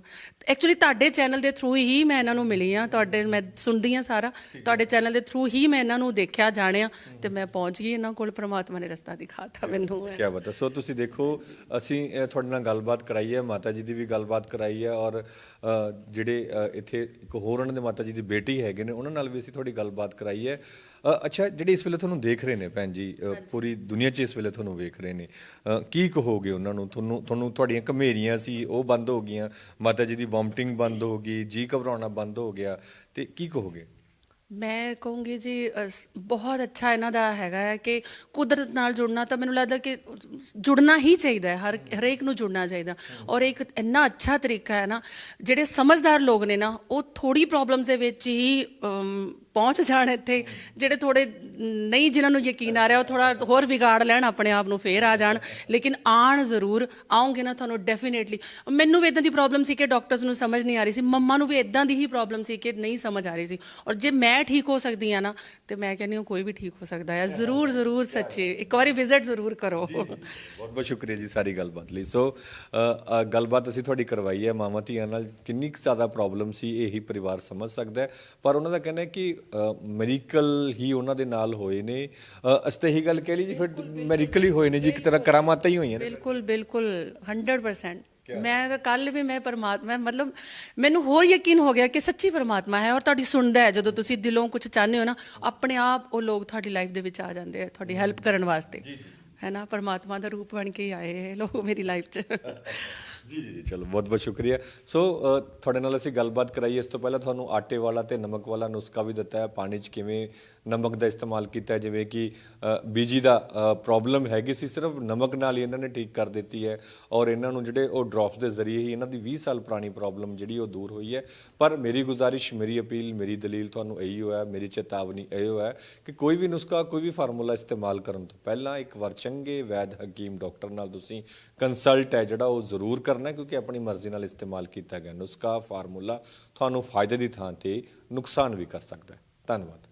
ਐਕਚੁਅਲੀ ਤੁਹਾਡੇ ਚੈਨਲ ਦੇ ਥਰੂ ਹੀ ਮੈਂ ਇਹਨਾਂ ਨੂੰ ਮਿਲੀ ਆ ਤੁਹਾਡੇ ਮੈਂ ਸੁਣਦੀ ਆ ਸਾਰਾ, ਤੁਹਾਡੇ ਚੈਨਲ ਦੇ ਥਰੂ ਹੀ ਮੈਂ ਇਹਨਾਂ ਨੂੰ ਦੇਖਿਆ, ਜਾਣਿਆ ਤੇ ਮੈਂ ਪਹੁੰਚ ਗਈ ਇਹਨਾਂ ਕੋਲ, ਪਰਮਾਤਮਾ ਨੇ ਰਸਤਾ ਦਿਖਾਤਾ ਮੈਨੂੰ। ਕਿਆ ਬਤਾ ਸੋ ਤੁਸੀਂ ਦੇਖੋ, ਅਸੀਂ ਤੁਹਾਡੇ ਨਾਲ ਗੱਲਬਾਤ ਕਰਾਈ ਹੈ, ਮਾਤਾ ਜੀ ਦੀ ਵੀ ਗੱਲਬਾਤ ਕਰਾਈ ਹੈ ਔਰ ਜਿਹੜੇ ਇੱਥੇ ਇੱਕ ਹੋਰ ਉਹਨਾਂ ਦੇ ਮਾਤਾ ਜੀ ਦੀ ਬੇਟੀ ਹੈਗੇ ਨੇ, ਉਹਨਾਂ ਨਾਲ ਵੀ ਅਸੀਂ ਥੋੜੀ ਗੱਲਬਾਤ ਕਰਾਈ ਹੈ। ਅੱਛਾ ਜਿਹੜੇ ਇਸ ਵੇਲੇ ਤੁਹਾਨੂੰ ਦੇਖ ਰਹੇ ਨੇ ਭੈਣ ਜੀ ਅ, ਪੂਰੀ ਦੁਨੀਆ 'ਚ ਇਸ ਵੇਲੇ ਤੁਹਾਨੂੰ ਵੇਖ ਰਹੇ ਨੇ। ਅ, ਕੀ ਕਹੋਗੇ ਉਹਨਾਂ ਨੂੰ? ਤੁਹਾਨੂੰ ਤੁਹਾਨੂੰ ਤੁਹਾਡੀਆਂ ਘਮੇਰੀਆਂ ਸੀ ਉਹ ਬੰਦ ਹੋ ਗਈਆਂ ਮਾਤਾ ਜੀ ਦੀ ਵੋਮਟਿੰਗ ਬੰਦ ਹੋ ਗਈ ਜੀ ਘਬਰਾਉਣਾ ਬੰਦ ਹੋ ਗਿਆ ਤੇ ਕੀ ਕਹੋਗੇ? ਮੈਂ ਕਹੂੰਗੀ ਜੀ ਅਸ- ਬਹੁਤ ਅੱਛਾ ਇਹਨਾਂ ਦਾ ਹੈਗਾ ਹੈ ਕਿ ਕੁਦਰਤ ਨਾਲ ਜੁੜਨਾ ਤਾਂ ਮੈਨੂੰ ਲੱਗਦਾ ਕਿ ਜੁੜਨਾ ਹੀ ਚਾਹੀਦਾ ਹੈ ਹਰ ਹਰੇਕ ਨੂੰ ਜੁੜਨਾ ਚਾਹੀਦਾ। ਔਰ ਇੱਕ ਇੰਨਾ ਅੱਛਾ ਤਰੀਕਾ ਹੈ ਨਾ ਜਿਹੜੇ ਸਮਝਦਾਰ ਲੋਕ ਨੇ ਨਾ ਉਹ ਥੋੜੀ ਪ੍ਰੋਬਲਮਸ ਦੇ ਵਿੱਚ ਹੀ ਅਮ, ਪਹੁੰਚ ਜਾਣ ਇੱਥੇ, ਜਿਹੜੇ ਥੋੜੇ ਨਹੀਂ ਜਿਨ੍ਹਾਂ ਨੂੰ ਯਕੀਨ ਆ ਰਿਹਾ, ਉਹ ਥੋੜਾ ਹੋਰ ਵਿਗਾੜ ਲੈਣ, ਆਪਣੇ ਆਪ ਨੂੰ ਫੇਰ ਆ ਜਾਣ। ਲੇਕਿਨ ਆਣ ਜ਼ਰੂਰ, ਆਉਂਗੇ ਨਾ ਤੁਹਾਨੂੰ ਡੈਫੀਨੇਟਲੀ ਮੈਨੂੰ ਵੀ ਇਦਾਂ ਦੀ ਪ੍ਰੋਬਲਮ ਸੀ ਕਿ ਡਾਕਟਰਸ ਨੂੰ ਸਮਝ ਨਹੀਂ ਆ ਰਹੀ ਸੀ। ਮੰਮਾ ਨੂੰ ਵੀ ਇਦਾਂ ਦੀ ਹੀ ਪ੍ਰੋਬਲਮ ਸੀ ਕਿ ਨਹੀਂ ਸਮਝ ਆ ਰਹੀ ਸੀ। ਔਰ ਜੇ ਮੈਂ ਠੀਕ ਹੋ ਸਕਦੀ ਆ ਨਾ, ਤੇ ਮੈਂ ਕਹਿੰਦੀ ਹਾਂ ਕੋਈ ਵੀ ਠੀਕ ਹੋ ਸਕਦਾ ਹੈ। ਜ਼ਰੂਰ ਜ਼ਰੂਰ ਸੱਚੀ, ਇੱਕ ਵਾਰੀ ਵਿਜ਼ਿਟ ਜ਼ਰੂਰ ਕਰੋ। ਬਹੁਤ ਬਹੁਤ ਸ਼ੁਕਰੀਆ ਜੀ ਸਾਰੀ ਗੱਲਬਾਤ ਲਈ। ਸੋ ਗੱਲਬਾਤ ਅਸੀਂ ਤੁਹਾਡੀ ਕਰਵਾਈ ਹੈ। ਮਾਮਾ ਧੀਆਂ ਨਾਲ ਕਿੰਨੀ ਕੁ ਜ਼ਿਆਦਾ ਪ੍ਰੋਬਲਮ ਸੀ, ਇਹੀ ਪਰਿਵਾਰ ਸਮਝ ਸਕਦਾ ਪਰ ਉਹਨਾਂ ਦਾ ਕਹਿਣਾ ਹੈ ਕਿ ਮੈਡੀਕਲ ਹੀ ਉਹਨਾਂ ਦੇ ਨਾਲ ਹੋਏ ਨੇ। ਅਸੀਂ ਤਾਂ ਇਹੀ ਗੱਲ ਕਹਿ ਲਈ ਜੀ ਫਿਰ ਮੈਡੀਕਲ ਹੀ ਹੋਏ ਨੇ ਜੀ ਇੱਕ ਤਰ੍ਹਾਂ ਕਰਾਮਾਤਾਂ ਹੀ ਹੋਈਆਂ ਨੇ। ਬਿਲਕੁਲ ਬਿਲਕੁਲ 100% ਮੈਂ ਤਾਂ ਕੱਲ ਵੀ ਮੈਂ ਪਰਮਾਤਮਾ ਮਤਲਬ ਮੈਨੂੰ ਹੋਰ ਯਕੀਨ ਹੋ ਗਿਆ ਕਿ ਸੱਚੀ ਪਰਮਾਤਮਾ ਹੈ ਔਰ ਤੁਹਾਡੀ ਸੁਣਦਾ ਹੈ। ਜਦੋਂ ਤੁਸੀਂ ਦਿਲੋਂ ਕੁਝ ਚਾਹੁੰਦੇ ਹੋ ਨਾ ਆਪਣੇ ਆਪ ਉਹ ਲੋਕ ਤੁਹਾਡੀ ਲਾਈਫ ਦੇ ਵਿੱਚ ਆ ਜਾਂਦੇ ਆ ਤੁਹਾਡੀ ਹੈਲਪ ਕਰਨ ਵਾਸਤੇ। ਹੈ ਨਾ? ਪਰਮਾਤਮਾ ਦਾ ਰੂਪ ਬਣ ਕੇ ਆਏ ਇਹ ਲੋਕ ਮੇਰੀ ਲਾਈਫ 'ਚ। ਜੀ ਜੀ ਜੀ, ਚਲੋ ਬਹੁਤ ਬਹੁਤ ਸ਼ੁਕਰੀਆ। ਸੋ ਤੁਹਾਡੇ ਨਾਲ ਅਸੀਂ ਗੱਲਬਾਤ ਕਰਾਈ। ਇਸ ਤੋਂ ਪਹਿਲਾਂ ਤੁਹਾਨੂੰ ਆਟੇ ਵਾਲਾ ਤੇ ਨਮਕ ਵਾਲਾ ਨੁਸਖਾ ਵੀ ਦਿੱਤਾ ਹੈ। ਪਾਣੀ 'ਚ ਕਿਵੇਂ ਨਮਕ ਦਾ ਇਸਤੇਮਾਲ ਕੀਤਾ ਜਿਵੇਂ ਕਿ ਬੀਜੀ ਦਾ ਪ੍ਰੋਬਲਮ ਹੈਗੀ ਸੀ ਸਿਰਫ ਨਮਕ ਨਾਲ ਹੀ ਇਹਨਾਂ ਨੇ ਠੀਕ ਕਰ ਦਿੱਤੀ ਹੈ। ਔਰ ਇਹਨਾਂ ਨੂੰ ਜਿਹੜੇ ਉਹ ਡ੍ਰੌਪਸ ਦੇ ਜ਼ਰੀਏ ਹੀ ਇਹਨਾਂ ਦੀ 20 ਸਾਲ ਪੁਰਾਣੀ ਪ੍ਰੋਬਲਮ ਜਿਹੜੀ ਉਹ ਦੂਰ ਹੋਈ ਹੈ। ਪਰ ਮੇਰੀ ਗੁਜ਼ਾਰਿਸ਼ ਮੇਰੀ ਅਪੀਲ ਮੇਰੀ ਦਲੀਲ ਤੁਹਾਨੂੰ ਇਹੀ ਹੋਇਆ ਮੇਰੀ ਚੇਤਾਵਨੀ ਇਹ ਹੋਇਆ ਕਿ ਕੋਈ ਵੀ ਨੁਸਖਾ ਕੋਈ ਵੀ ਫਾਰਮੂਲਾ ਇਸਤੇਮਾਲ ਕਰਨ ਤੋਂ ਪਹਿਲਾਂ ਇੱਕ ਵਾਰ ਚੰਗੇ ਵੈਦ ਹਕੀਮ ਡਾਕਟਰ ਨਾਲ ਤੁਸੀਂ ਕੰਸਲਟ ਹੈ ਜਿਹੜਾ ਉਹ ਜ਼ਰੂਰ ਕਰਨਾ ਹੈ ਕਿਉਂਕਿ ਆਪਣੀ ਮਰਜ਼ੀ ਨਾਲ ਇਸਤੇਮਾਲ ਕੀਤਾ ਗਿਆ ਨੁਸਖਾ, ਫਾਰਮੂਲਾ ਤੁਹਾਨੂੰ ਫਾਇਦੇ ਦੀ ਥਾਂ ਤੇ ਨੁਕਸਾਨ ਵੀ ਕਰ ਸਕਦਾ ਹੈ। ਧੰਨਵਾਦ।